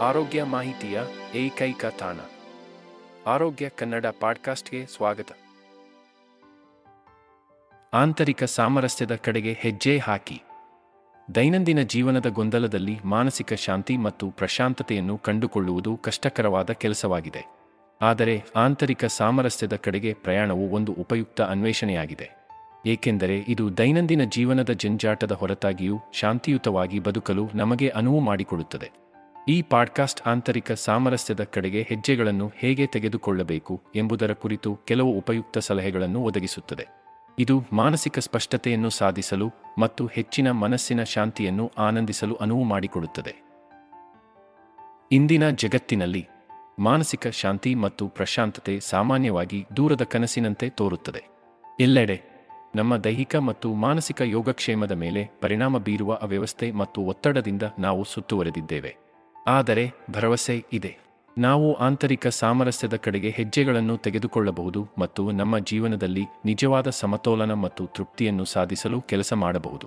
ಆರೋಗ್ಯ ಮಾಹಿತಿಯ ಏಕೈಕ ತಾಣ. ಆರೋಗ್ಯ ಕನ್ನಡ ಪಾಡ್ಕಾಸ್ಟ್ಗೆ ಸ್ವಾಗತ. ಆಂತರಿಕ ಸಾಮರಸ್ಯದ ಕಡೆಗೆ ಹೆಜ್ಜೆ ಹಾಕಿ. ದೈನಂದಿನ ಜೀವನದ ಗೊಂದಲದಲ್ಲಿ ಮಾನಸಿಕ ಶಾಂತಿ ಮತ್ತು ಪ್ರಶಾಂತತೆಯನ್ನು ಕಂಡುಕೊಳ್ಳುವುದು ಕಷ್ಟಕರವಾದ ಕೆಲಸವಾಗಿದೆ. ಆದರೆ ಆಂತರಿಕ ಸಾಮರಸ್ಯದ ಕಡೆಗೆ ಪ್ರಯಾಣವು ಒಂದು ಉಪಯುಕ್ತ ಅನ್ವೇಷಣೆಯಾಗಿದೆ. ಏಕೆಂದರೆ ಇದು ದೈನಂದಿನ ಜೀವನದ ಜಂಜಾಟದ ಹೊರತಾಗಿಯೂ ಶಾಂತಿಯುತವಾಗಿ ಬದುಕಲು ನಮಗೆ ಅನುವು ಮಾಡಿಕೊಡುತ್ತದೆ. ಈ ಪಾಡ್ಕಾಸ್ಟ್ ಆಂತರಿಕ ಸಾಮರಸ್ಯದ ಕಡೆಗೆ ಹೆಜ್ಜೆಗಳನ್ನು ಹೇಗೆ ತೆಗೆದುಕೊಳ್ಳಬೇಕು ಎಂಬುದರ ಕುರಿತು ಕೆಲವು ಉಪಯುಕ್ತ ಸಲಹೆಗಳನ್ನು ಒದಗಿಸುತ್ತದೆ. ಇದು ಮಾನಸಿಕ ಸ್ಪಷ್ಟತೆಯನ್ನು ಸಾಧಿಸಲು ಮತ್ತು ಹೆಚ್ಚಿನ ಮನಸ್ಸಿನ ಶಾಂತಿಯನ್ನು ಆನಂದಿಸಲು ಅನುವು ಮಾಡಿಕೊಡುತ್ತದೆ. ಇಂದಿನ ಜಗತ್ತಿನಲ್ಲಿ ಮಾನಸಿಕ ಶಾಂತಿ ಮತ್ತು ಪ್ರಶಾಂತತೆ ಸಾಮಾನ್ಯವಾಗಿ ದೂರದ ಕನಸಿನಂತೆ ತೋರುತ್ತದೆ. ಎಲ್ಲೆಡೆ ನಮ್ಮ ದೈಹಿಕ ಮತ್ತು ಮಾನಸಿಕ ಯೋಗಕ್ಷೇಮದ ಮೇಲೆ ಪರಿಣಾಮ ಬೀರುವ ಅವ್ಯವಸ್ಥೆ ಮತ್ತು ಒತ್ತಡದಿಂದ ನಾವು ಸುತ್ತುವರೆದಿದ್ದೇವೆ. ಆದರೆ ಭರವಸೆ ಇದೆ. ನಾವು ಆಂತರಿಕ ಸಾಮರಸ್ಯದ ಕಡೆಗೆ ಹೆಜ್ಜೆಗಳನ್ನು ತೆಗೆದುಕೊಳ್ಳಬಹುದು ಮತ್ತು ನಮ್ಮ ಜೀವನದಲ್ಲಿ ನಿಜವಾದ ಸಮತೋಲನ ಮತ್ತು ತೃಪ್ತಿಯನ್ನು ಸಾಧಿಸಲು ಕೆಲಸ ಮಾಡಬಹುದು.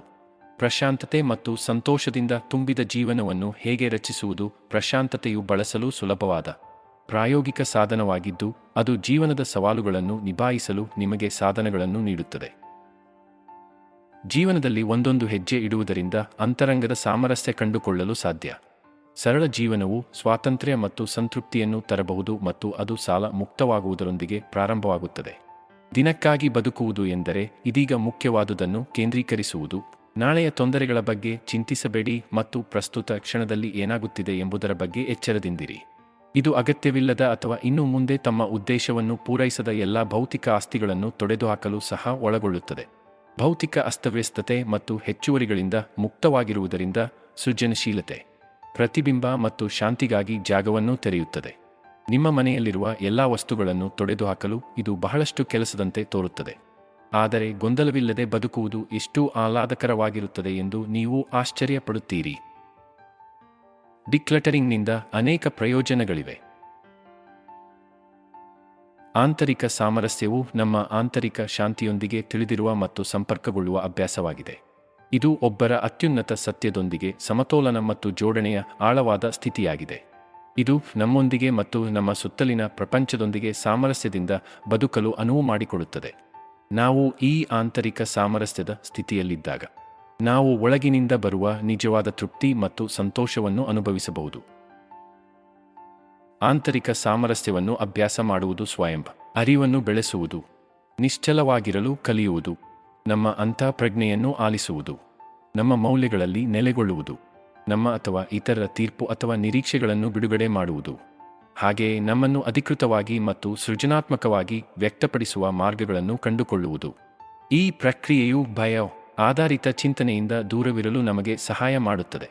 ಪ್ರಶಾಂತತೆ ಮತ್ತು ಸಂತೋಷದಿಂದ ತುಂಬಿದ ಜೀವನವನ್ನು ಹೇಗೆ ರಚಿಸುವುದು ಪ್ರಶಾಂತತೆಯು ಬಳಸಲು ಸುಲಭವಾದ, ಪ್ರಾಯೋಗಿಕ ಸಾಧನವಾಗಿದ್ದು, ಅದು ಜೀವನದ ಸವಾಲುಗಳನ್ನು ನಿಭಾಯಿಸಲು ನಿಮಗೆ ಸಾಧನಗಳನ್ನು ನೀಡುತ್ತದೆ. ಜೀವನದಲ್ಲಿ ಒಂದೊಂದು ಹೆಜ್ಜೆ ಇಡುವುದರಿಂದ ಅಂತರಂಗದ ಸಾಮರಸ್ಯ ಕಂಡುಕೊಳ್ಳಲು ಸಾಧ್ಯ. ಸರಳ ಜೀವನವು ಸ್ವಾತಂತ್ರ್ಯ ಮತ್ತು ಸಂತೃಪ್ತಿಯನ್ನು ತರಬಹುದು ಮತ್ತು ಅದು ಸಾಲ ಮುಕ್ತವಾಗುವುದರೊಂದಿಗೆ ಪ್ರಾರಂಭವಾಗುತ್ತದೆ. ದಿನಕ್ಕಾಗಿ ಬದುಕುವುದು ಎಂದರೆ ಇದೀಗ ಮುಖ್ಯವಾದುದನ್ನು ಕೇಂದ್ರೀಕರಿಸುವುದು. ನಾಳೆಯ ತೊಂದರೆಗಳ ಬಗ್ಗೆ ಚಿಂತಿಸಬೇಡಿ ಮತ್ತು ಪ್ರಸ್ತುತ ಕ್ಷಣದಲ್ಲಿ ಏನಾಗುತ್ತಿದೆ ಎಂಬುದರ ಬಗ್ಗೆ ಎಚ್ಚರದಿಂದಿರಿ. ಇದು ಅಗತ್ಯವಿಲ್ಲದ ಅಥವಾ ಇನ್ನು ಮುಂದೆ ತಮ್ಮ ಉದ್ದೇಶವನ್ನು ಪೂರೈಸದ ಎಲ್ಲ ಭೌತಿಕ ಆಸ್ತಿಗಳನ್ನು ತೊಡೆದುಹಾಕಲು ಸಹ ಒಳಗೊಳ್ಳುತ್ತದೆ. ಭೌತಿಕ ಅಸ್ತವ್ಯಸ್ತತೆ ಮತ್ತು ಹೆಚ್ಚುವರಿಗಳಿಂದ ಮುಕ್ತವಾಗಿರುವುದರಿಂದ ಸೃಜನಶೀಲತೆ. ಪ್ರತಿಬಿಂಬ ಮತ್ತು ಶಾಂತಿಗಾಗಿ ಜಾಗವನ್ನು ತೆರೆಯುತ್ತದೆ. ನಿಮ್ಮ ಮನೆಯಲ್ಲಿರುವ ಎಲ್ಲ ವಸ್ತುಗಳನ್ನು ತೊಡೆದುಹಾಕಲು ಇದು ಬಹಳಷ್ಟು ಕೆಲಸದಂತೆ ತೋರುತ್ತದೆ. ಆದರೆ ಗೊಂದಲವಿಲ್ಲದೆ ಬದುಕುವುದು ಎಷ್ಟು ಆಹ್ಲಾದಕರವಾಗಿರುತ್ತದೆ ಎಂದು ನೀವು ಆಶ್ಚರ್ಯಪಡುತ್ತೀರಿ. ಡಿಕ್ಲಟರಿಂಗ್ನಿಂದ ಅನೇಕ ಪ್ರಯೋಜನಗಳಿವೆ. ಆಂತರಿಕ ಸಾಮರಸ್ಯವು ನಮ್ಮ ಆಂತರಿಕ ಶಾಂತಿಯೊಂದಿಗೆ ತಿಳಿದಿರುವ ಮತ್ತು ಸಂಪರ್ಕಗೊಳ್ಳುವ ಅಭ್ಯಾಸವಾಗಿದೆ. ಇದು ಒಬ್ಬರ ಅತ್ಯುನ್ನತ ಸತ್ಯದೊಂದಿಗೆ ಸಮತೋಲನ ಮತ್ತು ಜೋಡಣೆಯ ಆಳವಾದ ಸ್ಥಿತಿಯಾಗಿದೆ. ಇದು ನಮ್ಮೊಂದಿಗೆ ಮತ್ತು ನಮ್ಮ ಸುತ್ತಲಿನ ಪ್ರಪಂಚದೊಂದಿಗೆ ಸಾಮರಸ್ಯದಿಂದ ಬದುಕಲು ಅನುವು ಮಾಡಿಕೊಡುತ್ತದೆ. ನಾವು ಈ ಆಂತರಿಕ ಸಾಮರಸ್ಯದ ಸ್ಥಿತಿಯಲ್ಲಿದ್ದಾಗ, ನಾವು ಒಳಗಿನಿಂದ ಬರುವ ನಿಜವಾದ ತೃಪ್ತಿ ಮತ್ತು ಸಂತೋಷವನ್ನು ಅನುಭವಿಸಬಹುದು. ಆಂತರಿಕ ಸಾಮರಸ್ಯವನ್ನು ಅಭ್ಯಾಸ ಮಾಡುವುದು ಸ್ವಯಂ ಅರಿವನ್ನು ಬೆಳೆಸುವುದು, ನಿಶ್ಚಲವಾಗಿರಲು ಕಲಿಯುವುದು. ನಮ್ಮ ಅಂತಃಪ್ರಜ್ಞೆಯನ್ನು ಆಲಿಸುವುದು. ನಮ್ಮ ಮೌಲ್ಯಗಳಲ್ಲಿ ನೆಲೆಗೊಳ್ಳುವುದು. ನಮ್ಮ ಅಥವಾ ಇತರರ ತೀರ್ಪು ಅಥವಾ ನಿರೀಕ್ಷೆಗಳನ್ನು ಬಿಡುಗಡೆ ಮಾಡುವುದು. ಹಾಗೆಯೇ ನಮ್ಮನ್ನು ಅಧಿಕೃತವಾಗಿ ಮತ್ತು ಸೃಜನಾತ್ಮಕವಾಗಿ ವ್ಯಕ್ತಪಡಿಸುವ ಮಾರ್ಗಗಳನ್ನು ಕಂಡುಕೊಳ್ಳುವುದು. ಈ ಪ್ರಕ್ರಿಯೆಯು ಭಯ, ಆಧಾರಿತ ಚಿಂತನೆಯಿಂದ ದೂರವಿರಲು ನಮಗೆ ಸಹಾಯ ಮಾಡುತ್ತದೆ.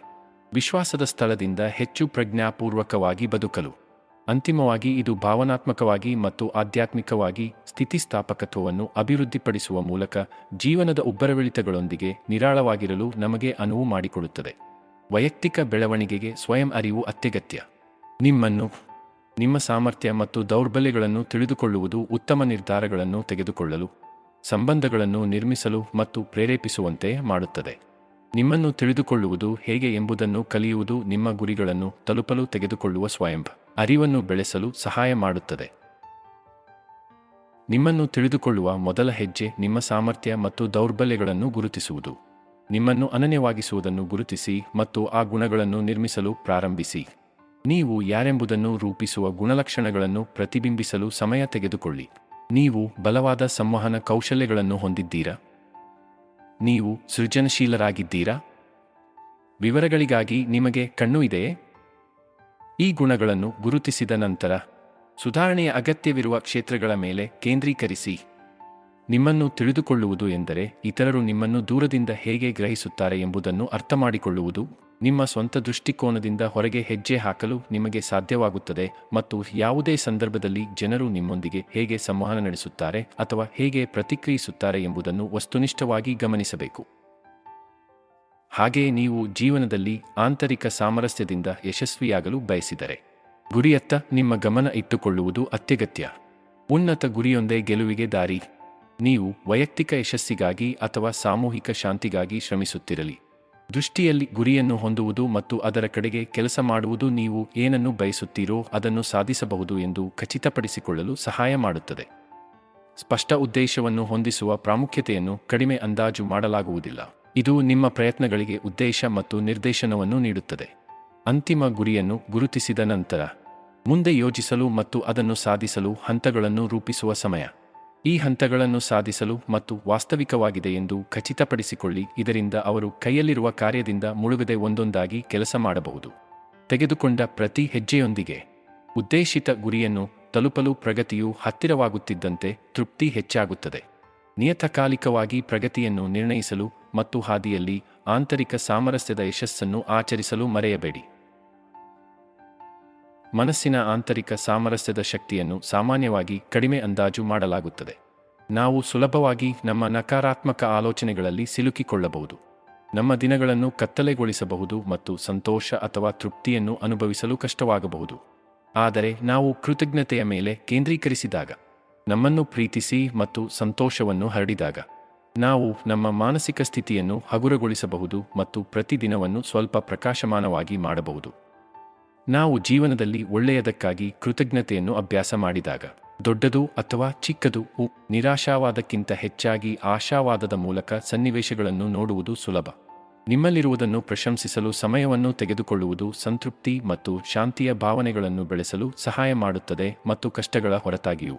ವಿಶ್ವಾಸದ ಸ್ಥಳದಿಂದ ಹೆಚ್ಚು ಪ್ರಜ್ಞಾಪೂರ್ವಕವಾಗಿ ಬದುಕಲು. ಅಂತಿಮವಾಗಿ ಇದು ಭಾವನಾತ್ಮಕವಾಗಿ ಮತ್ತು ಆಧ್ಯಾತ್ಮಿಕವಾಗಿ ಸ್ಥಿತಿಸ್ಥಾಪಕತ್ವವನ್ನು ಅಭಿವೃದ್ಧಿಪಡಿಸುವ ಮೂಲಕ ಜೀವನದ ಉಬ್ಬರವಿಳಿತಗಳೊಂದಿಗೆ ನಿರಾಳವಾಗಿರಲು ನಮಗೆ ಅನುವು ಮಾಡಿಕೊಡುತ್ತದೆ. ವೈಯಕ್ತಿಕ ಬೆಳವಣಿಗೆಗೆ ಸ್ವಯಂ ಅರಿವು ಅತ್ಯಗತ್ಯ. ನಿಮ್ಮನ್ನು, ನಿಮ್ಮ ಸಾಮರ್ಥ್ಯ ಮತ್ತು ದೌರ್ಬಲ್ಯಗಳನ್ನು ತಿಳಿದುಕೊಳ್ಳುವುದು ಉತ್ತಮ ನಿರ್ಧಾರಗಳನ್ನು ತೆಗೆದುಕೊಳ್ಳಲು, ಸಂಬಂಧಗಳನ್ನು ನಿರ್ಮಿಸಲು ಮತ್ತು ಪ್ರೇರೇಪಿಸುವಂತೆ ಮಾಡುತ್ತದೆ. ನಿಮ್ಮನ್ನು ತಿಳಿದುಕೊಳ್ಳುವುದು ಹೇಗೆ ಎಂಬುದನ್ನು ಕಲಿಯುವುದು ನಿಮ್ಮ ಗುರಿಗಳನ್ನು ತಲುಪಲು ತೆಗೆದುಕೊಳ್ಳುವ ಸ್ವಯಂ ಅರಿವನ್ನು ಬೆಳೆಸಲು ಸಹಾಯ ಮಾಡುತ್ತದೆ. ನಿಮ್ಮನ್ನು ತಿಳಿದುಕೊಳ್ಳುವ ಮೊದಲ ಹೆಜ್ಜೆ ನಿಮ್ಮ ಸಾಮರ್ಥ್ಯ ಮತ್ತು ದೌರ್ಬಲ್ಯಗಳನ್ನು ಗುರುತಿಸುವುದು. ನಿಮ್ಮನ್ನು ಅನನ್ಯವಾಗಿಸುವುದನ್ನು ಗುರುತಿಸಿ ಮತ್ತು ಆ ಗುಣಗಳನ್ನು ನಿರ್ಮಿಸಲು ಪ್ರಾರಂಭಿಸಿ. ನೀವು ಯಾರೆಂಬುದನ್ನು ರೂಪಿಸುವ ಗುಣಲಕ್ಷಣಗಳನ್ನು ಪ್ರತಿಬಿಂಬಿಸಲು ಸಮಯ ತೆಗೆದುಕೊಳ್ಳಿ. ನೀವು ಬಲವಾದ ಸಂವಹನ ಕೌಶಲ್ಯಗಳನ್ನು ಹೊಂದಿದ್ದೀರಾ? ನೀವು ಸೃಜನಶೀಲರಾಗಿದ್ದೀರಾ? ವಿವರಗಳಿಗಾಗಿ ನಿಮಗೆ ಕಣ್ಣು ಇದೆಯೇ? ಈ ಗುಣಗಳನ್ನು ಗುರುತಿಸಿದ ನಂತರ ಸುಧಾರಣೆಯ ಅಗತ್ಯವಿರುವ ಕ್ಷೇತ್ರಗಳ ಮೇಲೆ ಕೇಂದ್ರೀಕರಿಸಿ. ನಿಮ್ಮನ್ನು ತಿಳಿದುಕೊಳ್ಳುವುದು ಎಂದರೆ ಇತರರು ನಿಮ್ಮನ್ನು ದೂರದಿಂದ ಹೇಗೆ ಗ್ರಹಿಸುತ್ತಾರೆ ಎಂಬುದನ್ನು ಅರ್ಥಮಾಡಿಕೊಳ್ಳುವುದು ನಿಮ್ಮ ಸ್ವಂತ ದೃಷ್ಟಿಕೋನದಿಂದ ಹೊರಗೆ ಹೆಜ್ಜೆ ಹಾಕಲು ನಿಮಗೆ ಸಾಧ್ಯವಾಗುತ್ತದೆ ಮತ್ತು ಯಾವುದೇ ಸಂದರ್ಭದಲ್ಲಿ ಜನರು ನಿಮ್ಮೊಂದಿಗೆ ಹೇಗೆ ಸಂವಹನ ನಡೆಸುತ್ತಾರೆ ಅಥವಾ ಹೇಗೆ ಪ್ರತಿಕ್ರಿಯಿಸುತ್ತಾರೆ ಎಂಬುದನ್ನು ವಸ್ತುನಿಷ್ಠವಾಗಿ ಗಮನಿಸಬೇಕು. ಹಾಗೆಯೇ ನೀವು ಜೀವನದಲ್ಲಿ ಆಂತರಿಕ ಸಾಮರಸ್ಯದಿಂದ ಯಶಸ್ವಿಯಾಗಲು ಬಯಸಿದರೆ, ಗುರಿಯತ್ತ ನಿಮ್ಮ ಗಮನ ಇಟ್ಟುಕೊಳ್ಳುವುದು ಅತ್ಯಗತ್ಯ. ಉನ್ನತ ಗುರಿಯೊಂದೇ ಗೆಲುವಿಗೆ ದಾರಿ. ನೀವು ವೈಯಕ್ತಿಕ ಯಶಸ್ಸಿಗಾಗಿ ಅಥವಾ ಸಾಮೂಹಿಕ ಶಾಂತಿಗಾಗಿ ಶ್ರಮಿಸುತ್ತಿರಲಿ. ದೃಷ್ಟಿಯಲ್ಲಿ ಗುರಿಯನ್ನು ಹೊಂದುವುದು ಮತ್ತು ಅದರ ಕಡೆಗೆ ಕೆಲಸ ಮಾಡುವುದು ನೀವು ಏನನ್ನು ಬಯಸುತ್ತೀರೋ ಅದನ್ನು ಸಾಧಿಸಬಹುದು ಎಂದು ಖಚಿತಪಡಿಸಿಕೊಳ್ಳಲು ಸಹಾಯ ಮಾಡುತ್ತದೆ. ಸ್ಪಷ್ಟ ಉದ್ದೇಶವನ್ನು ಹೊಂದಿಸುವ ಪ್ರಾಮುಖ್ಯತೆಯನ್ನು ಕಡಿಮೆ ಅಂದಾಜು ಮಾಡಲಾಗುವುದಿಲ್ಲ. ಇದು ನಿಮ್ಮ ಪ್ರಯತ್ನಗಳಿಗೆ ಉದ್ದೇಶ ಮತ್ತು ನಿರ್ದೇಶನವನ್ನು ನೀಡುತ್ತದೆ. ಅಂತಿಮ ಗುರಿಯನ್ನು ಗುರುತಿಸಿದ ನಂತರ, ಮುಂದೆ ಯೋಜಿಸಲು ಮತ್ತು ಅದನ್ನು ಸಾಧಿಸಲು ಹಂತಗಳನ್ನು ರೂಪಿಸುವ ಸಮಯ. ಈ ಹಂತಗಳನ್ನು ಸಾಧಿಸಲು ಮತ್ತು ವಾಸ್ತವಿಕವಾಗಿದೆ ಎಂದು ಖಚಿತಪಡಿಸಿಕೊಳ್ಳಿ, ಇದರಿಂದ ಅವರು ಕೈಯಲ್ಲಿರುವ ಕಾರ್ಯದಿಂದ ಮುಳುಗದೆ ಒಂದೊಂದಾಗಿ ಕೆಲಸ ಮಾಡಬಹುದು. ತೆಗೆದುಕೊಂಡ ಪ್ರತಿ ಹೆಜ್ಜೆಯೊಂದಿಗೆ, ಉದ್ದೇಶಿತ ಗುರಿಯನ್ನು ತಲುಪಲು ಪ್ರಗತಿಯು ಹತ್ತಿರವಾಗುತ್ತಿದ್ದಂತೆ ತೃಪ್ತಿ ಹೆಚ್ಚಾಗುತ್ತದೆ. ನಿಯತಕಾಲಿಕವಾಗಿ ಪ್ರಗತಿಯನ್ನು ನಿರ್ಣಯಿಸಲು ಮತ್ತು ಹಾದಿಯಲ್ಲಿ ಆಂತರಿಕ ಸಾಮರಸ್ಯದ ಯಶಸ್ಸನ್ನು ಆಚರಿಸಲು ಮರೆಯಬೇಡಿ. ಮನಸ್ಸಿನ ಆಂತರಿಕ ಸಾಮರಸ್ಯದ ಶಕ್ತಿಯನ್ನು ಸಾಮಾನ್ಯವಾಗಿ ಕಡಿಮೆ ಅಂದಾಜು ಮಾಡಲಾಗುತ್ತದೆ. ನಾವು ಸುಲಭವಾಗಿ ನಮ್ಮ ನಕಾರಾತ್ಮಕ ಆಲೋಚನೆಗಳಲ್ಲಿ ಸಿಲುಕಿಕೊಳ್ಳಬಹುದು. ನಮ್ಮ ದಿನಗಳನ್ನು ಕತ್ತಲೆಗೊಳಿಸಬಹುದು ಮತ್ತು ಸಂತೋಷ ಅಥವಾ ತೃಪ್ತಿಯನ್ನು ಅನುಭವಿಸಲು ಕಷ್ಟವಾಗಬಹುದು. ಆದರೆ ನಾವು ಕೃತಜ್ಞತೆಯ ಮೇಲೆ ಕೇಂದ್ರೀಕರಿಸಿದಾಗ, ನಮ್ಮನ್ನು ಪ್ರೀತಿಸಿ ಮತ್ತು ಸಂತೋಷವನ್ನು ಹರಡಿದಾಗ ನಾವು ನಮ್ಮ ಮಾನಸಿಕ ಸ್ಥಿತಿಯನ್ನು ಹಗುರಗೊಳಿಸಬಹುದು ಮತ್ತು ಪ್ರತಿದಿನವನ್ನು ಸ್ವಲ್ಪ ಪ್ರಕಾಶಮಾನವಾಗಿ ಮಾಡಬಹುದು. ನಾವು ಜೀವನದಲ್ಲಿ ಒಳ್ಳೆಯದಕ್ಕಾಗಿ ಕೃತಜ್ಞತೆಯನ್ನು ಅಭ್ಯಾಸ ಮಾಡಿದಾಗ, ದೊಡ್ಡದು ಅಥವಾ ಚಿಕ್ಕದು ನಿರಾಶಾವಾದಕ್ಕಿಂತ ಹೆಚ್ಚಾಗಿ ಆಶಾವಾದದ ಮೂಲಕ ಸನ್ನಿವೇಶಗಳನ್ನು ನೋಡುವುದು ಸುಲಭ. ನಿಮ್ಮಲ್ಲಿರುವುದನ್ನು ಪ್ರಶಂಸಿಸಲು ಸಮಯವನ್ನು ತೆಗೆದುಕೊಳ್ಳುವುದು ಸಂತೃಪ್ತಿ ಮತ್ತು ಶಾಂತಿಯ ಭಾವನೆಗಳನ್ನು ಬೆಳೆಸಲು ಸಹಾಯ ಮಾಡುತ್ತದೆ ಮತ್ತು ಕಷ್ಟಗಳ ಹೊರತಾಗಿಯೂ.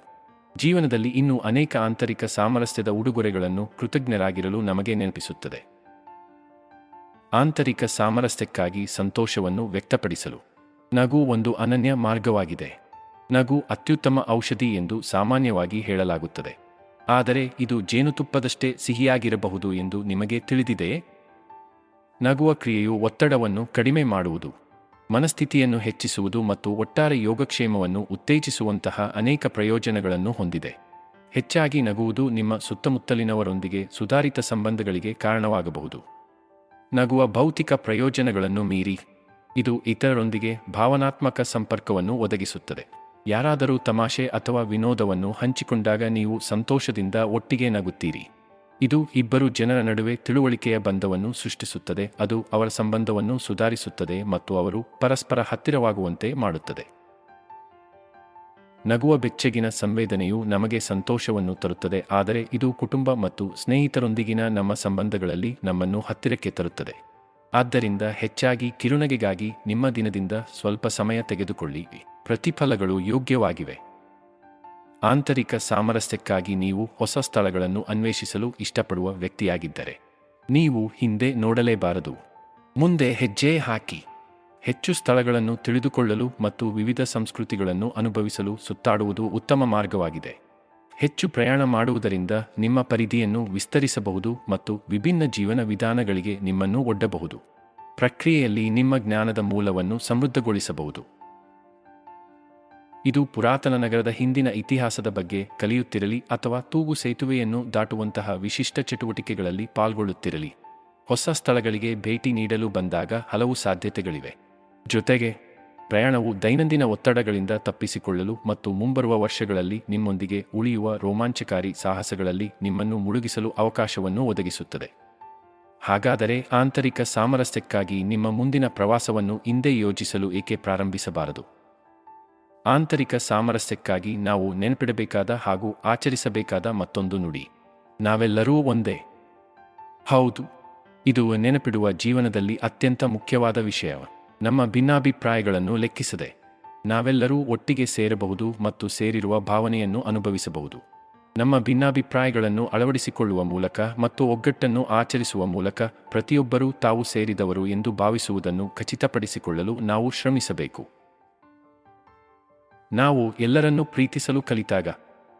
ಜೀವನದಲ್ಲಿ ಇನ್ನೂ ಅನೇಕ ಆಂತರಿಕ ಸಾಮರಸ್ಯದ ಉಡುಗೊರೆಗಳನ್ನು ಕೃತಜ್ಞರಾಗಿರಲು ನಮಗೆ ನೆನಪಿಸುತ್ತದೆ. ಆಂತರಿಕ ಸಾಮರಸ್ಯಕ್ಕಾಗಿ ಸಂತೋಷವನ್ನು ವ್ಯಕ್ತಪಡಿಸಲು ನಗು ಒಂದು ಅನನ್ಯ ಮಾರ್ಗವಾಗಿದೆ. ನಗು ಅತ್ಯುತ್ತಮ ಔಷಧಿ ಎಂದು ಸಾಮಾನ್ಯವಾಗಿ ಹೇಳಲಾಗುತ್ತದೆ. ಆದರೆ ಇದು ಜೇನುತುಪ್ಪದಷ್ಟೇ ಸಿಹಿಯಾಗಿರಬಹುದು ಎಂದು ನಿಮಗೆ ತಿಳಿದಿದೆಯೇ? ನಗುವ ಕ್ರಿಯೆಯು ಒತ್ತಡವನ್ನು ಕಡಿಮೆ ಮಾಡುವುದು. ಮನಸ್ಥಿತಿಯನ್ನು ಹೆಚ್ಚಿಸುವುದು ಮತ್ತು ಒಟ್ಟಾರೆ ಯೋಗಕ್ಷೇಮವನ್ನು ಉತ್ತೇಜಿಸುವಂತಹ ಅನೇಕ ಪ್ರಯೋಜನಗಳನ್ನು ಹೊಂದಿದೆ. ಹೆಚ್ಚಾಗಿ ನಗುವುದು ನಿಮ್ಮ ಸುತ್ತಮುತ್ತಲಿನವರೊಂದಿಗೆ ಸುಧಾರಿತ ಸಂಬಂಧಗಳಿಗೆ ಕಾರಣವಾಗಬಹುದು. ನಗುವ ಭೌತಿಕ ಪ್ರಯೋಜನಗಳನ್ನು ಮೀರಿ, ಇದು ಇತರರೊಂದಿಗೆ ಭಾವನಾತ್ಮಕ ಸಂಪರ್ಕವನ್ನು ಒದಗಿಸುತ್ತದೆ. ಯಾರಾದರೂ ತಮಾಷೆ ಅಥವಾ ವಿನೋದವನ್ನು ಹಂಚಿಕೊಂಡಾಗ ನೀವು ಸಂತೋಷದಿಂದ ಒಟ್ಟಿಗೆ ನಗುತ್ತೀರಿ. ಇದು ಇಬ್ಬರು ಜನರ ನಡುವೆ ತಿಳುವಳಿಕೆಯ ಬಂಧವನ್ನು ಸೃಷ್ಟಿಸುತ್ತದೆ, ಅದು ಅವರ ಸಂಬಂಧವನ್ನು ಸುಧಾರಿಸುತ್ತದೆ ಮತ್ತು ಅವರು ಪರಸ್ಪರ ಹತ್ತಿರವಾಗುವಂತೆ ಮಾಡುತ್ತದೆ. ನಗುವ ಬೆಚ್ಚಗಿನ ಸಂವೇದನೆಯು ನಮಗೆ ಸಂತೋಷವನ್ನು ತರುತ್ತದೆ, ಆದರೆ ಇದು ಕುಟುಂಬ ಮತ್ತು ಸ್ನೇಹಿತರೊಂದಿಗಿನ ನಮ್ಮ ಸಂಬಂಧಗಳಲ್ಲಿ ನಮ್ಮನ್ನು ಹತ್ತಿರಕ್ಕೆ ತರುತ್ತದೆ. ಆದ್ದರಿಂದ ಹೆಚ್ಚಾಗಿ ಕಿರುನಗೆಗಾಗಿ ನಿಮ್ಮ ದಿನದಿಂದ ಸ್ವಲ್ಪ ಸಮಯ ತೆಗೆದುಕೊಳ್ಳಿ. ಪ್ರತಿಫಲಗಳು ಯೋಗ್ಯವಾಗಿವೆ. ಆಂತರಿಕ ಸಾಮರಸ್ಯಕ್ಕಾಗಿ ನೀವು ಹೊಸ ಸ್ಥಳಗಳನ್ನು ಅನ್ವೇಷಿಸಲು ಇಷ್ಟಪಡುವ ವ್ಯಕ್ತಿಯಾಗಿದ್ದರೆ, ನೀವು ಹಿಂದೆ ನೋಡಲೇಬಾರದು. ಮುಂದೆ ಹೆಜ್ಜೆ ಹಾಕಿ. ಹೆಚ್ಚು ಸ್ಥಳಗಳನ್ನು ತಿಳಿದುಕೊಳ್ಳಲು ಮತ್ತು ವಿವಿಧ ಸಂಸ್ಕೃತಿಗಳನ್ನು ಅನುಭವಿಸಲು ಸುತ್ತಾಡುವುದು ಉತ್ತಮ ಮಾರ್ಗವಾಗಿದೆ. ಹೆಚ್ಚು ಪ್ರಯಾಣ ಮಾಡುವುದರಿಂದ ನಿಮ್ಮ ಪರಿಧಿಯನ್ನು ವಿಸ್ತರಿಸಬಹುದು ಮತ್ತು ವಿಭಿನ್ನ ಜೀವನ ವಿಧಾನಗಳಿಗೆ ನಿಮ್ಮನ್ನು ಒಡ್ಡಬಹುದು. ಪ್ರಕ್ರಿಯೆಯಲ್ಲಿ ನಿಮ್ಮ ಜ್ಞಾನದ ಮೂಲವನ್ನು ಸಮೃದ್ಧಗೊಳಿಸಬಹುದು. ಇದು ಪುರಾತನ ನಗರದ ಹಿಂದಿನ ಇತಿಹಾಸದ ಬಗ್ಗೆ ಕಲಿಯುತ್ತಿರಲಿ ಅಥವಾ ತೂಗು ಸೇತುವೆಯನ್ನು ದಾಟುವಂತಹ ವಿಶಿಷ್ಟ ಚಟುವಟಿಕೆಗಳಲ್ಲಿ ಪಾಲ್ಗೊಳ್ಳುತ್ತಿರಲಿ. ಹೊಸ ಸ್ಥಳಗಳಿಗೆ ಭೇಟಿ ನೀಡಲು ಬಂದಾಗ ಹಲವು ಸಾಧ್ಯತೆಗಳಿವೆ. ಜೊತೆಗೆ, ಪ್ರಯಾಣವು ದೈನಂದಿನ ಒತ್ತಡಗಳಿಂದ ತಪ್ಪಿಸಿಕೊಳ್ಳಲು ಮತ್ತು ಮುಂಬರುವ ವರ್ಷಗಳಲ್ಲಿ ನಿಮ್ಮೊಂದಿಗೆ ಉಳಿಯುವ ರೋಮಾಂಚಕಾರಿ ಸಾಹಸಗಳಲ್ಲಿ ನಿಮ್ಮನ್ನು ಮುಳುಗಿಸಲು ಅವಕಾಶವನ್ನು ಒದಗಿಸುತ್ತದೆ. ಹಾಗಾದರೆ ಆಂತರಿಕ ಸಾಮರಸ್ಯಕ್ಕಾಗಿ ನಿಮ್ಮ ಮುಂದಿನ ಪ್ರವಾಸವನ್ನು ಇಂದೇ ಯೋಜಿಸಲು ಏಕೆ ಪ್ರಾರಂಭಿಸಬಾರದು? ಆಂತರಿಕ ಸಾಮರಸ್ಯಕ್ಕಾಗಿ ನಾವು ನೆನಪಿಡಬೇಕಾದ ಹಾಗೂ ಆಚರಿಸಬೇಕಾದ ಮತ್ತೊಂದು ನುಡಿ. ನಾವೆಲ್ಲರೂ ಒಂದೇ. ಹೌದು, ಇದು ನೆನಪಿಡುವ ಜೀವನದಲ್ಲಿ ಅತ್ಯಂತ ಮುಖ್ಯವಾದ ವಿಷಯ ನಮ್ಮ ಭಿನ್ನಾಭಿಪ್ರಾಯಗಳನ್ನು ಲೆಕ್ಕಿಸದೆ, ನಾವೆಲ್ಲರೂ ಒಟ್ಟಿಗೆ ಸೇರಬಹುದು ಮತ್ತು ಸೇರಿರುವ ಭಾವನೆಯನ್ನು ಅನುಭವಿಸಬಹುದು. ನಮ್ಮ ಭಿನ್ನಾಭಿಪ್ರಾಯಗಳನ್ನು ಅಳವಡಿಸಿಕೊಳ್ಳುವ ಮೂಲಕ ಮತ್ತು ಒಗ್ಗಟ್ಟನ್ನು ಆಚರಿಸುವ ಮೂಲಕ ಪ್ರತಿಯೊಬ್ಬರೂ ತಾವು ಸೇರಿದವರು ಎಂದು ಭಾವಿಸುವುದನ್ನು ಖಚಿತಪಡಿಸಿಕೊಳ್ಳಲು ನಾವು ಶ್ರಮಿಸಬೇಕು. ನಾವು ಎಲ್ಲರನ್ನೂ ಪ್ರೀತಿಸಲು ಕಲಿತಾಗ.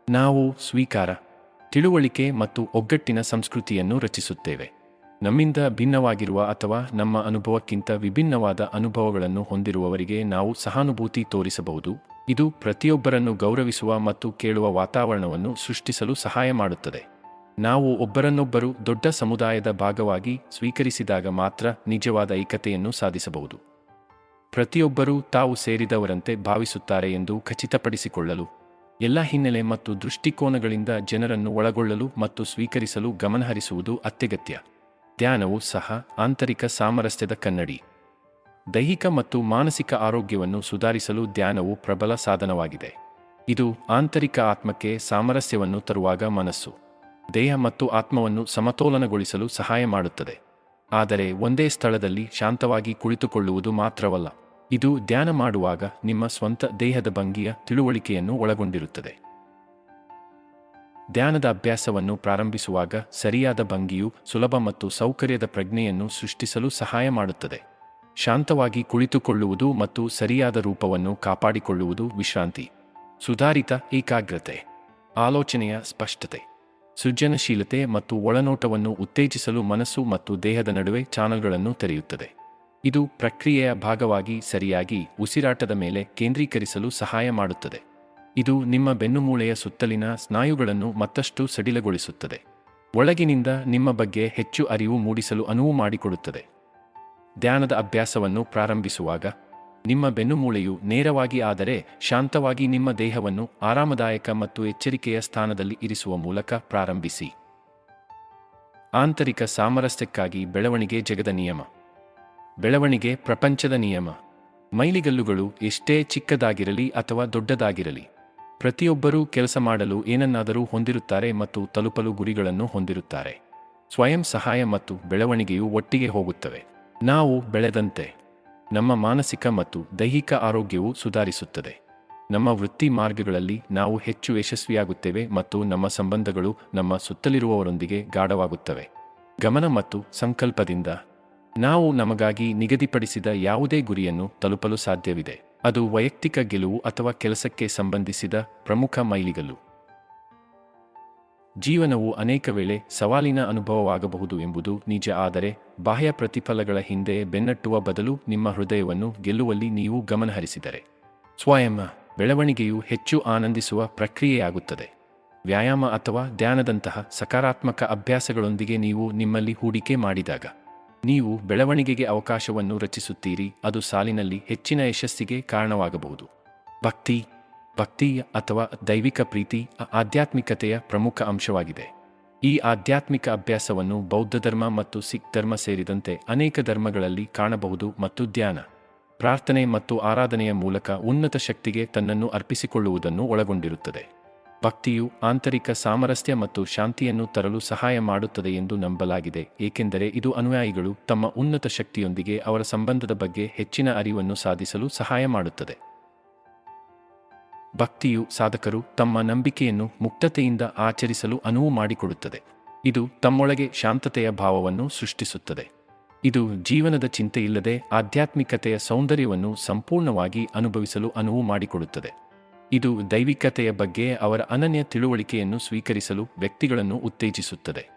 ನಾವು ಸ್ವೀಕಾರ, ತಿಳುವಳಿಕೆ ಮತ್ತು ಒಗ್ಗಟ್ಟಿನ ಸಂಸ್ಕೃತಿಯನ್ನು ರಚಿಸುತ್ತೇವೆ. ನಮ್ಮಿಂದ ಭಿನ್ನವಾಗಿರುವ ಅಥವಾ ನಮ್ಮ ಅನುಭವಕ್ಕಿಂತ ವಿಭಿನ್ನವಾದ ಅನುಭವಗಳನ್ನು ಹೊಂದಿರುವವರಿಗೆ ನಾವು ಸಹಾನುಭೂತಿ ತೋರಿಸಬಹುದು. ಇದು ಪ್ರತಿಯೊಬ್ಬರನ್ನು ಗೌರವಿಸುವ ಮತ್ತು ಕೇಳುವ ವಾತಾವರಣವನ್ನು ಸೃಷ್ಟಿಸಲು ಸಹಾಯ ಮಾಡುತ್ತದೆ. ನಾವು ಒಬ್ಬರನ್ನೊಬ್ಬರು ದೊಡ್ಡ ಸಮುದಾಯದ ಭಾಗವಾಗಿ ಸ್ವೀಕರಿಸಿದಾಗ ಮಾತ್ರ ನಿಜವಾದ ಏಕತೆಯನ್ನು ಸಾಧಿಸಬಹುದು. ಪ್ರತಿಯೊಬ್ಬರೂ ತಾವು ಸೇರಿದವರಂತೆ ಭಾವಿಸುತ್ತಾರೆ ಎಂದು ಖಚಿತಪಡಿಸಿಕೊಳ್ಳಲು, ಎಲ್ಲ ಹಿನ್ನೆಲೆ ಮತ್ತು ದೃಷ್ಟಿಕೋನಗಳಿಂದ ಜನರನ್ನು ಒಳಗೊಳ್ಳಲು ಮತ್ತು ಸ್ವೀಕರಿಸಲು ಗಮನಹರಿಸುವುದು ಅತ್ಯಗತ್ಯ. ಧ್ಯಾನವು ಸಹ ಆಂತರಿಕ ಸಾಮರಸ್ಯದ ಕನ್ನಡಿ. ದೈಹಿಕ ಮತ್ತು ಮಾನಸಿಕ ಆರೋಗ್ಯವನ್ನು ಸುಧಾರಿಸಲು ಧ್ಯಾನವು ಪ್ರಬಲ ಸಾಧನವಾಗಿದೆ. ಇದು ಆಂತರಿಕ ಆತ್ಮಕ್ಕೆ ಸಾಮರಸ್ಯವನ್ನು ತರುವಾಗ ಮನಸ್ಸು, ದೇಹ ಮತ್ತು ಆತ್ಮವನ್ನು ಸಮತೋಲನಗೊಳಿಸಲು ಸಹಾಯ ಮಾಡುತ್ತದೆ. ಆದರೆ ಒಂದೇ ಸ್ಥಳದಲ್ಲಿ ಶಾಂತವಾಗಿ ಕುಳಿತುಕೊಳ್ಳುವುದು ಮಾತ್ರವಲ್ಲ. ಇದು ಧ್ಯಾನ ಮಾಡುವಾಗ ನಿಮ್ಮ ಸ್ವಂತ ದೇಹದ ಭಂಗಿಯ ತಿಳುವಳಿಕೆಯನ್ನು ಒಳಗೊಂಡಿರುತ್ತದೆ. ಧ್ಯಾನದ ಅಭ್ಯಾಸವನ್ನು ಪ್ರಾರಂಭಿಸುವಾಗ ಸರಿಯಾದ ಭಂಗಿಯು ಸುಲಭ ಮತ್ತು ಸೌಕರ್ಯದ ಪ್ರಜ್ಞೆಯನ್ನು ಸೃಷ್ಟಿಸಲು ಸಹಾಯ ಮಾಡುತ್ತದೆ. ಶಾಂತವಾಗಿ ಕುಳಿತುಕೊಳ್ಳುವುದು ಮತ್ತು ಸರಿಯಾದ ರೂಪವನ್ನು ಕಾಪಾಡಿಕೊಳ್ಳುವುದು ವಿಶ್ರಾಂತಿ. ಸುಧಾರಿತ ಏಕಾಗ್ರತೆ. ಆಲೋಚನೆಯ ಸ್ಪಷ್ಟತೆ. ಸೃಜನಶೀಲತೆ ಮತ್ತು ಒಳನೋಟವನ್ನು ಉತ್ತೇಜಿಸಲು ಮನಸ್ಸು ಮತ್ತು ದೇಹದ ನಡುವೆ ಚಾನಲ್ಗಳನ್ನು ತೆರೆಯುತ್ತದೆ. ಇದು ಪ್ರಕ್ರಿಯೆಯ ಭಾಗವಾಗಿ ಸರಿಯಾಗಿ ಉಸಿರಾಟದ ಮೇಲೆ ಕೇಂದ್ರೀಕರಿಸಲು ಸಹಾಯ ಮಾಡುತ್ತದೆ. ಇದು ನಿಮ್ಮ ಬೆನ್ನುಮೂಳೆಯ ಸುತ್ತಲಿನ ಸ್ನಾಯುಗಳನ್ನು ಮತ್ತಷ್ಟು ಸಡಿಲಗೊಳಿಸುತ್ತದೆ. ಒಳಗಿನಿಂದ ನಿಮ್ಮ ಬಗ್ಗೆ ಹೆಚ್ಚು ಅರಿವು ಮೂಡಿಸಲು ಅನುವು ಮಾಡಿಕೊಡುತ್ತದೆ. ಧ್ಯಾನದ ಅಭ್ಯಾಸವನ್ನು ಪ್ರಾರಂಭಿಸುವಾಗ ನಿಮ್ಮ ಬೆನ್ನುಮೂಳೆಯು ನೇರವಾಗಿ ಆದರೆ ಶಾಂತವಾಗಿ ನಿಮ್ಮ ದೇಹವನ್ನು ಆರಾಮದಾಯಕ ಮತ್ತು ಎಚ್ಚರಿಕೆಯ ಸ್ಥಾನದಲ್ಲಿ ಇರಿಸುವ ಮೂಲಕ ಪ್ರಾರಂಭಿಸಿ. ಆಂತರಿಕ ಸಾಮರಸ್ಯಕ್ಕಾಗಿ ಬೆಳವಣಿಗೆ ಜಗದ ನಿಯಮ. ಬೆಳವಣಿಗೆ ಪ್ರಪಂಚದ ನಿಯಮ. ಮೈಲಿಗಲ್ಲುಗಳು ಎಷ್ಟೇ ಚಿಕ್ಕದಾಗಿರಲಿ ಅಥವಾ ದೊಡ್ಡದಾಗಿರಲಿ, ಪ್ರತಿಯೊಬ್ಬರೂ ಕೆಲಸ ಮಾಡಲು ಏನನ್ನಾದರೂ ಹೊಂದಿರುತ್ತಾರೆ ಮತ್ತು ತಲುಪಲು ಗುರಿಗಳನ್ನು ಹೊಂದಿರುತ್ತಾರೆ. ಸ್ವಯಂ ಸಹಾಯ ಮತ್ತು ಬೆಳವಣಿಗೆಯು ಒಟ್ಟಿಗೆ ಹೋಗುತ್ತವೆ. ನಾವು ಬೆಳೆದಂತೆ. ನಮ್ಮ ಮಾನಸಿಕ ಮತ್ತು ದೈಹಿಕ ಆರೋಗ್ಯವು ಸುಧಾರಿಸುತ್ತದೆ. ನಮ್ಮ ವೃತ್ತಿ ಮಾರ್ಗಗಳಲ್ಲಿ ನಾವು ಹೆಚ್ಚು ಯಶಸ್ವಿಯಾಗುತ್ತೇವೆ ಮತ್ತು ನಮ್ಮ ಸಂಬಂಧಗಳು ನಮ್ಮ ಸುತ್ತಲಿರುವವರೊಂದಿಗೆ ಗಾಢವಾಗುತ್ತವೆ. ಗಮನ ಮತ್ತು ಸಂಕಲ್ಪದಿಂದ ನಾವು ನಮಗಾಗಿ ನಿಗದಿಪಡಿಸಿದ ಯಾವುದೇ ಗುರಿಯನ್ನು ತಲುಪಲು ಸಾಧ್ಯವಿದೆ. ಅದು ವೈಯಕ್ತಿಕ ಗೆಲುವು ಅಥವಾ ಕೆಲಸಕ್ಕೆ ಸಂಬಂಧಿಸಿದ ಪ್ರಮುಖ ಮೈಲಿಗಲ್ಲು. ಜೀವನವು ಅನೇಕ ವೇಳೆ ಸವಾಲಿನ ಅನುಭವವಾಗಬಹುದು ಎಂಬುದು ನಿಜ. ಆದರೆ ಬಾಹ್ಯ ಪ್ರತಿಫಲಗಳ ಹಿಂದೆ ಬೆನ್ನಟ್ಟುವ ಬದಲು ನಿಮ್ಮ ಹೃದಯವನ್ನು ಗೆಲ್ಲುವಲ್ಲಿ ನೀವು ಗಮನಹರಿಸಿದರೆ ಸ್ವಯಂ ಬೆಳವಣಿಗೆಯು ಹೆಚ್ಚು ಆನಂದಿಸುವ ಪ್ರಕ್ರಿಯೆಯಾಗುತ್ತದೆ. ವ್ಯಾಯಾಮ ಅಥವಾ ಧ್ಯಾನದಂತಹ ಸಕಾರಾತ್ಮಕ ಅಭ್ಯಾಸಗಳೊಂದಿಗೆ ನೀವು ನಿಮ್ಮಲ್ಲಿ ಹೂಡಿಕೆ ಮಾಡಿದಾಗ ನೀವು ಬೆಳವಣಿಗೆಗೆ ಅವಕಾಶವನ್ನು ರಚಿಸುತ್ತೀರಿ. ಅದು ಸಾಲಿನಲ್ಲಿ ಹೆಚ್ಚಿನ ಯಶಸ್ಸಿಗೆ ಕಾರಣವಾಗಬಹುದು. ಭಕ್ತಿ ಭಕ್ತಿ ಅಥವಾ ದೈವಿಕ ಪ್ರೀತಿ ಆಧ್ಯಾತ್ಮಿಕತೆಯ ಪ್ರಮುಖ ಅಂಶವಾಗಿದೆ. ಈ ಆಧ್ಯಾತ್ಮಿಕ ಅಭ್ಯಾಸವನ್ನು ಬೌದ್ಧ ಧರ್ಮ ಮತ್ತು ಸಿಖ್ ಧರ್ಮ ಸೇರಿದಂತೆ ಅನೇಕ ಧರ್ಮಗಳಲ್ಲಿ ಕಾಣಬಹುದು ಮತ್ತು ಧ್ಯಾನ, ಪ್ರಾರ್ಥನೆ ಮತ್ತು ಆರಾಧನೆಯ ಮೂಲಕ ಉನ್ನತ ಶಕ್ತಿಗೆ ತನ್ನನ್ನು ಅರ್ಪಿಸಿಕೊಳ್ಳುವುದನ್ನು ಒಳಗೊಂಡಿರುತ್ತದೆ. ಭಕ್ತಿಯು ಆಂತರಿಕ ಸಾಮರಸ್ಯ ಮತ್ತು ಶಾಂತಿಯನ್ನು ತರಲು ಸಹಾಯ ಮಾಡುತ್ತದೆ ಎಂದು ನಂಬಲಾಗಿದೆ, ಏಕೆಂದರೆ ಇದು ಅನುಯಾಯಿಗಳು ತಮ್ಮ ಉನ್ನತ ಶಕ್ತಿಯೊಂದಿಗೆ ಅವರ ಸಂಬಂಧದ ಬಗ್ಗೆ ಹೆಚ್ಚಿನ ಅರಿವನ್ನು ಸಾಧಿಸಲು ಸಹಾಯ ಮಾಡುತ್ತದೆ. ಭಕ್ತಿಯು ಸಾಧಕರು ತಮ್ಮ ನಂಬಿಕೆಯನ್ನು ಮುಕ್ತತೆಯಿಂದ ಆಚರಿಸಲು ಅನುವು ಮಾಡಿಕೊಡುತ್ತದೆ. ಇದು ತಮ್ಮೊಳಗೆ ಶಾಂತತೆಯ ಭಾವವನ್ನು ಸೃಷ್ಟಿಸುತ್ತದೆ. ಇದು ಜೀವನದ ಚಿಂತೆಯಿಲ್ಲದೆ ಆಧ್ಯಾತ್ಮಿಕತೆಯ ಸೌಂದರ್ಯವನ್ನು ಸಂಪೂರ್ಣವಾಗಿ ಅನುಭವಿಸಲು ಅನುವು ಮಾಡಿಕೊಡುತ್ತದೆ. ಇದು ದೈವಿಕತೆಯ ಬಗ್ಗೆ ಅವರ ಅನನ್ಯ ತಿಳುವಳಿಕೆಯನ್ನು ಸ್ವೀಕರಿಸಲು ವ್ಯಕ್ತಿಗಳನ್ನು ಉತ್ತೇಜಿಸುತ್ತದೆ.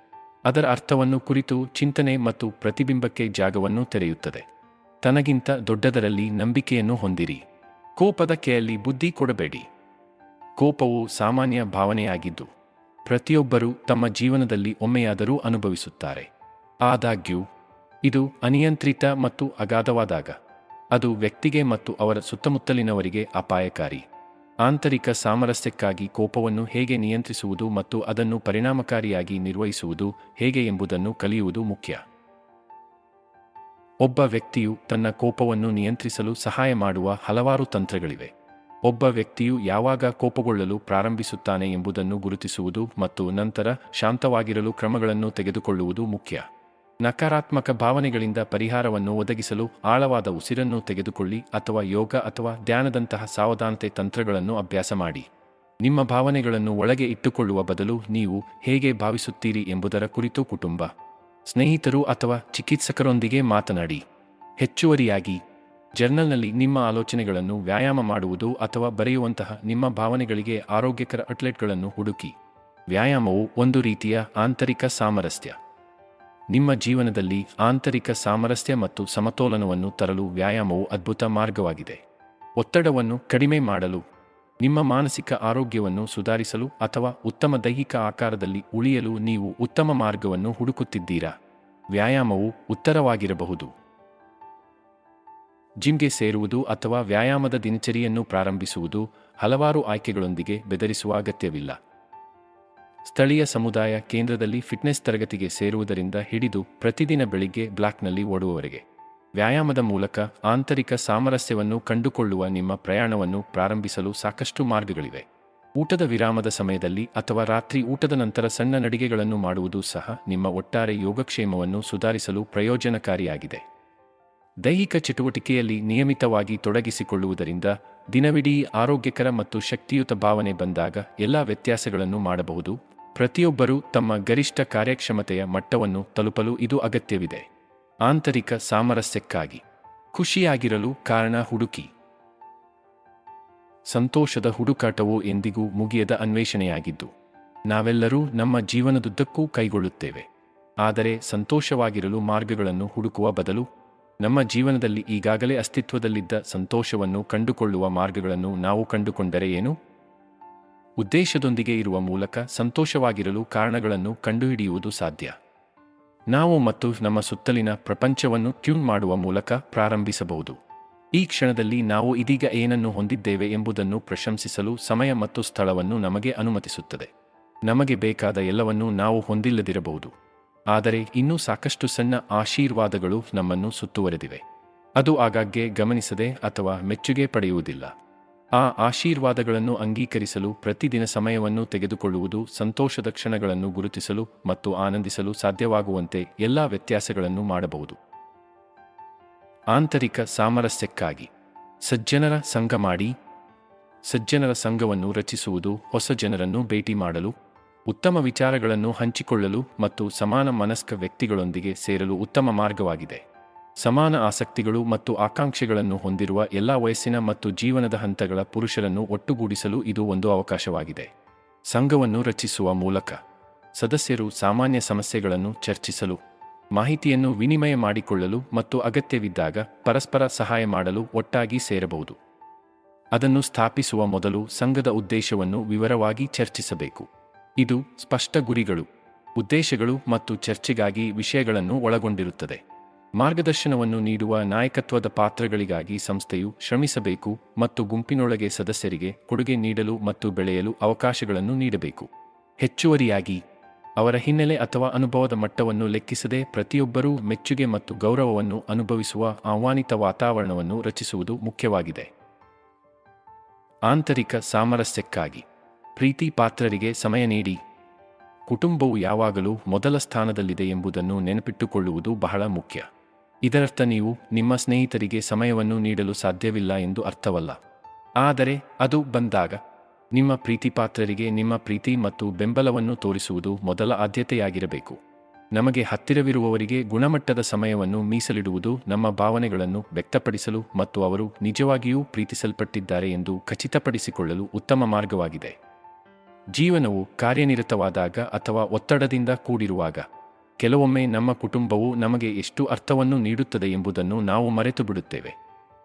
ಅದರ ಅರ್ಥವನ್ನು ಕುರಿತು ಚಿಂತನೆ ಮತ್ತು ಪ್ರತಿಬಿಂಬಕ್ಕೆ ಜಾಗವನ್ನು ತೆರೆಯುತ್ತದೆ. ತನಗಿಂತ ದೊಡ್ಡದರಲ್ಲಿ ನಂಬಿಕೆಯನ್ನು ಹೊಂದಿರಿ. ಕೋಪದ ಕೆಯಲ್ಲಿ ಬುದ್ಧಿ ಕೊಡಬೇಡಿ. ಕೋಪವು ಸಾಮಾನ್ಯ ಭಾವನೆಯಾಗಿದ್ದು, ಪ್ರತಿಯೊಬ್ಬರೂ ತಮ್ಮ ಜೀವನದಲ್ಲಿ ಒಮ್ಮೆಯಾದರೂ ಅನುಭವಿಸುತ್ತಾರೆ. ಆದಾಗ್ಯೂ, ಇದು ಅನಿಯಂತ್ರಿತ ಮತ್ತು ಅಗಾಧವಾದಾಗ, ಅದು ವ್ಯಕ್ತಿಗೆ ಮತ್ತು ಅವರ ಸುತ್ತಮುತ್ತಲಿನವರಿಗೆ ಅಪಾಯಕಾರಿ. ಆಂತರಿಕ ಸಾಮರಸ್ಯಕ್ಕಾಗಿ ಕೋಪವನ್ನು ಹೇಗೆ ನಿಯಂತ್ರಿಸುವುದು ಮತ್ತು ಅದನ್ನು ಪರಿಣಾಮಕಾರಿಯಾಗಿ ನಿರ್ವಹಿಸುವುದು ಹೇಗೆ ಎಂಬುದನ್ನು ಕಲಿಯುವುದು ಮುಖ್ಯ. ಒಬ್ಬ ವ್ಯಕ್ತಿಯು ತನ್ನ ಕೋಪವನ್ನು ನಿಯಂತ್ರಿಸಲು ಸಹಾಯ ಮಾಡುವ ಹಲವಾರು ತಂತ್ರಗಳಿವೆ. ಒಬ್ಬ ವ್ಯಕ್ತಿಯು ಯಾವಾಗ ಕೋಪಗೊಳ್ಳಲು ಪ್ರಾರಂಭಿಸುತ್ತಾನೆ ಎಂಬುದನ್ನು ಗುರುತಿಸುವುದು ಮತ್ತು ನಂತರ ಶಾಂತವಾಗಿರಲು ಕ್ರಮಗಳನ್ನು ತೆಗೆದುಕೊಳ್ಳುವುದು ಮುಖ್ಯ. ನಕಾರಾತ್ಮಕ ಭಾವನೆಗಳಿಂದ ಪರಿಹಾರವನ್ನು ಒದಗಿಸಲು ಆಳವಾದ ಉಸಿರನ್ನು ತೆಗೆದುಕೊಳ್ಳಿ ಅಥವಾ ಯೋಗ ಅಥವಾ ಧ್ಯಾನದಂತಹ ಸಾವಧಾನತೆ ತಂತ್ರಗಳನ್ನು ಅಭ್ಯಾಸ ಮಾಡಿ. ನಿಮ್ಮ ಭಾವನೆಗಳನ್ನು ಒಳಗೆ ಇಟ್ಟುಕೊಳ್ಳುವ ಬದಲು ನೀವು ಹೇಗೆ ಭಾವಿಸುತ್ತೀರಿ ಎಂಬುದರ ಕುರಿತು ಕುಟುಂಬ. ಸ್ನೇಹಿತರು ಅಥವಾ ಚಿಕಿತ್ಸಕರೊಂದಿಗೆ ಮಾತನಾಡಿ. ಹೆಚ್ಚುವರಿಯಾಗಿ, ಜರ್ನಲ್ನಲ್ಲಿ ನಿಮ್ಮ ಆಲೋಚನೆಗಳನ್ನು ವ್ಯಾಯಾಮ ಮಾಡುವುದು ಅಥವಾ ಬರೆಯುವಂತಹ ನಿಮ್ಮ ಭಾವನೆಗಳಿಗೆ ಆರೋಗ್ಯಕರ ಅಟ್ಲೆಟ್ಗಳನ್ನು ಹುಡುಕಿ. ವ್ಯಾಯಾಮವು ಒಂದು ರೀತಿಯ ಆಂತರಿಕ ಸಾಮರಸ್ಯ. ನಿಮ್ಮ ಜೀವನದಲ್ಲಿ ಆಂತರಿಕ ಸಾಮರಸ್ಯ ಮತ್ತು ಸಮತೋಲನವನ್ನು ತರಲು ವ್ಯಾಯಾಮವು ಅದ್ಭುತ ಮಾರ್ಗವಾಗಿದೆ. ಒತ್ತಡವನ್ನು ಕಡಿಮೆ ಮಾಡಲು ನಿಮ್ಮ ಮಾನಸಿಕ ಆರೋಗ್ಯವನ್ನು ಸುಧಾರಿಸಲು ಅಥವಾ ಉತ್ತಮ ದೈಹಿಕ ಆಕಾರದಲ್ಲಿ ಉಳಿಯಲು ನೀವು ಉತ್ತಮ ಮಾರ್ಗವನ್ನು ಹುಡುಕುತ್ತಿದ್ದೀರಾ? ವ್ಯಾಯಾಮವು ಉತ್ತರವಾಗಿರಬಹುದು. ಜಿಮ್ಗೆ ಸೇರುವುದು ಅಥವಾ ವ್ಯಾಯಾಮದ ದಿನಚರಿಯನ್ನು ಪ್ರಾರಂಭಿಸುವುದು ಹಲವಾರು ಆಯ್ಕೆಗಳೊಂದಿಗೆ ಬೆದರಿಸುವ ಅಗತ್ಯವಿಲ್ಲ. ಸ್ಥಳೀಯ ಸಮುದಾಯ ಕೇಂದ್ರದಲ್ಲಿ ಫಿಟ್ನೆಸ್ ತರಗತಿಗೆ ಸೇರುವುದರಿಂದ ಹಿಡಿದು ಪ್ರತಿದಿನ ಬೆಳಿಗ್ಗೆ ಬ್ಲಾಕ್ನಲ್ಲಿ ಓಡುವವರೆಗೆ. ವ್ಯಾಯಾಮದ ಮೂಲಕ ಆಂತರಿಕ ಸಾಮರಸ್ಯವನ್ನು ಕಂಡುಕೊಳ್ಳುವ ನಿಮ್ಮ ಪ್ರಯಾಣವನ್ನು ಪ್ರಾರಂಭಿಸಲು ಸಾಕಷ್ಟು ಮಾರ್ಗಗಳಿವೆ. ಊಟದ ವಿರಾಮದ ಸಮಯದಲ್ಲಿ ಅಥವಾ ರಾತ್ರಿ ಊಟದ ನಂತರ ಸಣ್ಣ ನಡಿಗೆಗಳನ್ನು ಮಾಡುವುದು ಸಹ ನಿಮ್ಮ ಒಟ್ಟಾರೆ ಯೋಗಕ್ಷೇಮವನ್ನು ಸುಧಾರಿಸಲು ಪ್ರಯೋಜನಕಾರಿಯಾಗಿದೆ. ದೈಹಿಕ ಚಟುವಟಿಕೆಯಲ್ಲಿ ನಿಯಮಿತವಾಗಿ ತೊಡಗಿಸಿಕೊಳ್ಳುವುದರಿಂದ ದಿನವಿಡೀ ಆರೋಗ್ಯಕರ ಮತ್ತು ಶಕ್ತಿಯುತ ಭಾವನೆ ಬಂದಾಗ ಎಲ್ಲ ವ್ಯತ್ಯಾಸಗಳನ್ನು ಮಾಡಬಹುದು. ಪ್ರತಿಯೊಬ್ಬರೂ ತಮ್ಮ ಗರಿಷ್ಠ ಕಾರ್ಯಕ್ಷಮತೆಯ ಮಟ್ಟವನ್ನು ತಲುಪಲು ಇದು ಅಗತ್ಯವಿದೆ. ಆಂತರಿಕ ಸಾಮರಸ್ಯಕ್ಕಾಗಿ, ಖುಷಿಯಾಗಿರಲು ಕಾರಣ ಹುಡುಕಿ. ಸಂತೋಷದ ಹುಡುಕಾಟವು ಎಂದಿಗೂ ಮುಗಿಯದ ಅನ್ವೇಷಣೆಯಾಗಿದ್ದು, ನಾವೆಲ್ಲರೂ ನಮ್ಮ ಜೀವನದುದ್ದಕ್ಕೂ ಕೈಗೊಳ್ಳುತ್ತೇವೆ. ಆದರೆ ಸಂತೋಷವಾಗಿರಲು ಮಾರ್ಗಗಳನ್ನು ಹುಡುಕುವ ಬದಲು, ನಮ್ಮ ಜೀವನದಲ್ಲಿ ಈಗಾಗಲೇ ಅಸ್ತಿತ್ವದಲ್ಲಿದ್ದ ಸಂತೋಷವನ್ನು ಕಂಡುಕೊಳ್ಳುವ ಮಾರ್ಗಗಳನ್ನು ನಾವು ಕಂಡುಕೊಂಡರೆ ಏನು? ಉದ್ದೇಶದೊಂದಿಗೆ ಇರುವ ಮೂಲಕ ಸಂತೋಷವಾಗಿರಲು ಕಾರಣಗಳನ್ನು ಕಂಡುಹಿಡಿಯುವುದು ಸಾಧ್ಯ. ನಾವು ಮತ್ತು ನಮ್ಮ ಸುತ್ತಲಿನ ಪ್ರಪಂಚವನ್ನು ಟ್ಯೂನ್ ಮಾಡುವ ಮೂಲಕ ಪ್ರಾರಂಭಿಸಬಹುದು. ಈ ಕ್ಷಣದಲ್ಲಿ ನಾವು ಇದೀಗ ಏನನ್ನು ಹೊಂದಿದ್ದೇವೆ ಎಂಬುದನ್ನು ಪ್ರಶಂಸಿಸಲು ಸಮಯ ಮತ್ತು ಸ್ಥಳವನ್ನು ನಮಗೆ ಅನುಮತಿಸುತ್ತದೆ. ನಮಗೆ ಬೇಕಾದ ಎಲ್ಲವನ್ನೂ ನಾವು ಹೊಂದಿಲ್ಲದಿರಬಹುದು. ಆದರೆ ಇನ್ನೂ ಸಾಕಷ್ಟು ಸಣ್ಣ ಆಶೀರ್ವಾದಗಳು ನಮ್ಮನ್ನು ಸುತ್ತುವರೆದಿವೆ. ಅದು ಆಗಾಗ್ಗೆ ಗಮನಿಸದೆ ಅಥವಾ ಮೆಚ್ಚುಗೆ ಪಡೆಯುವುದಿಲ್ಲ. ಆ ಆಶೀರ್ವಾದಗಳನ್ನು ಅಂಗೀಕರಿಸಲು ಪ್ರತಿದಿನ ಸಮಯವನ್ನು ತೆಗೆದುಕೊಳ್ಳುವುದು ಸಂತೋಷದ ಕ್ಷಣಗಳನ್ನು ಗುರುತಿಸಲು ಮತ್ತು ಆನಂದಿಸಲು ಸಾಧ್ಯವಾಗುವಂತೆ ಎಲ್ಲ ವ್ಯತ್ಯಾಸಗಳನ್ನು ಮಾಡಬಹುದು. ಆಂತರಿಕ ಸಾಮರಸ್ಯಕ್ಕಾಗಿ ಸಜ್ಜನರ ಸಂಘ ಮಾಡಿ, ಸಜ್ಜನರ ಸಂಘವನ್ನು ರಚಿಸುವುದು ಹೊಸ ಜನರನ್ನು ಭೇಟಿ ಮಾಡಲು, ಉತ್ತಮ ವಿಚಾರಗಳನ್ನು ಹಂಚಿಕೊಳ್ಳಲು ಮತ್ತು ಸಮಾನ ಮನಸ್ಕ ವ್ಯಕ್ತಿಗಳೊಂದಿಗೆ ಸೇರಲು ಉತ್ತಮ ಮಾರ್ಗವಾಗಿದೆ. ಸಮಾನ ಆಸಕ್ತಿಗಳು ಮತ್ತು ಆಕಾಂಕ್ಷೆಗಳನ್ನು ಹೊಂದಿರುವ ಎಲ್ಲ ವಯಸ್ಸಿನ ಮತ್ತು ಜೀವನದ ಹಂತಗಳ ಪುರುಷರನ್ನು ಒಟ್ಟುಗೂಡಿಸಲು ಇದು ಒಂದು ಅವಕಾಶವಾಗಿದೆ. ಸಂಘವನ್ನು ರಚಿಸುವ ಮೂಲಕ ಸದಸ್ಯರು ಸಾಮಾನ್ಯ ಸಮಸ್ಯೆಗಳನ್ನು ಚರ್ಚಿಸಲು, ಮಾಹಿತಿಯನ್ನು ವಿನಿಮಯ ಮಾಡಿಕೊಳ್ಳಲು ಮತ್ತು ಅಗತ್ಯವಿದ್ದಾಗ ಪರಸ್ಪರ ಸಹಾಯ ಮಾಡಲು ಒಟ್ಟಾಗಿ ಸೇರಬಹುದು. ಅದನ್ನು ಸ್ಥಾಪಿಸುವ ಮೊದಲು ಸಂಘದ ಉದ್ದೇಶವನ್ನು ವಿವರವಾಗಿ ಚರ್ಚಿಸಬೇಕು. ಇದು ಸ್ಪಷ್ಟ ಗುರಿಗಳು, ಉದ್ದೇಶಗಳು ಮತ್ತು ಚರ್ಚೆಗಾಗಿ ವಿಷಯಗಳನ್ನು ಒಳಗೊಂಡಿರುತ್ತದೆ. ಮಾರ್ಗದರ್ಶನವನ್ನು ನೀಡುವ ನಾಯಕತ್ವದ ಪಾತ್ರಗಳಿಗಾಗಿ ಸಂಸ್ಥೆಯು ಶ್ರಮಿಸಬೇಕು ಮತ್ತು ಗುಂಪಿನೊಳಗೆ ಸದಸ್ಯರಿಗೆ ಕೊಡುಗೆ ನೀಡಲು ಮತ್ತು ಬೆಳೆಯಲು ಅವಕಾಶಗಳನ್ನು ನೀಡಬೇಕು. ಹೆಚ್ಚುವರಿಯಾಗಿ, ಅವರ ಹಿನ್ನೆಲೆ ಅಥವಾ ಅನುಭವದ ಮಟ್ಟವನ್ನು ಲೆಕ್ಕಿಸದೆ ಪ್ರತಿಯೊಬ್ಬರೂ ಮೆಚ್ಚುಗೆ ಮತ್ತು ಗೌರವವನ್ನು ಅನುಭವಿಸುವ ಆಹ್ವಾನಿತ ವಾತಾವರಣವನ್ನು ರಚಿಸುವುದು ಮುಖ್ಯವಾಗಿದೆ. ಆಂತರಿಕ ಸಾಮರಸ್ಯಕ್ಕಾಗಿ, ಪ್ರೀತಿ ಪಾತ್ರರಿಗೆ ಸಮಯ ನೀಡಿ. ಕುಟುಂಬವು ಯಾವಾಗಲೂ ಮೊದಲ ಸ್ಥಾನದಲ್ಲಿದೆ ಎಂಬುದನ್ನು ನೆನಪಿಟ್ಟುಕೊಳ್ಳುವುದು ಬಹಳ ಮುಖ್ಯ. ಇದರರ್ಥ ನೀವು ನಿಮ್ಮ ಸ್ನೇಹಿತರಿಗೆ ಸಮಯವನ್ನು ನೀಡಲು ಸಾಧ್ಯವಿಲ್ಲ ಎಂದು ಅರ್ಥವಲ್ಲ. ಆದರೆ ಅದು ಬಂದಾಗ ನಿಮ್ಮ ಪ್ರೀತಿಪಾತ್ರರಿಗೆ ನಿಮ್ಮ ಪ್ರೀತಿ ಮತ್ತು ಬೆಂಬಲವನ್ನು ತೋರಿಸುವುದು ಮೊದಲ ಆದ್ಯತೆಯಾಗಿರಬೇಕು. ನಮಗೆ ಹತ್ತಿರವಿರುವವರಿಗೆ ಗುಣಮಟ್ಟದ ಸಮಯವನ್ನು ಮೀಸಲಿಡುವುದು ನಮ್ಮ ಭಾವನೆಗಳನ್ನು ವ್ಯಕ್ತಪಡಿಸಲು ಮತ್ತು ಅವರು ನಿಜವಾಗಿಯೂ ಪ್ರೀತಿಸಲ್ಪಟ್ಟಿದ್ದಾರೆ ಎಂದು ಖಚಿತಪಡಿಸಿಕೊಳ್ಳಲು ಉತ್ತಮ ಮಾರ್ಗವಾಗಿದೆ. ಜೀವನವು ಕಾರ್ಯನಿರತವಾದಾಗ ಅಥವಾ ಒತ್ತಡದಿಂದ ಕೂಡಿರುವಾಗ ಕೆಲವೊಮ್ಮೆ ನಮ್ಮ ಕುಟುಂಬವು ನಮಗೆ ಎಷ್ಟು ಅರ್ಥವನ್ನು ನೀಡುತ್ತದೆ ಎಂಬುದನ್ನು ನಾವು ಮರೆತು ಬಿಡುತ್ತೇವೆ.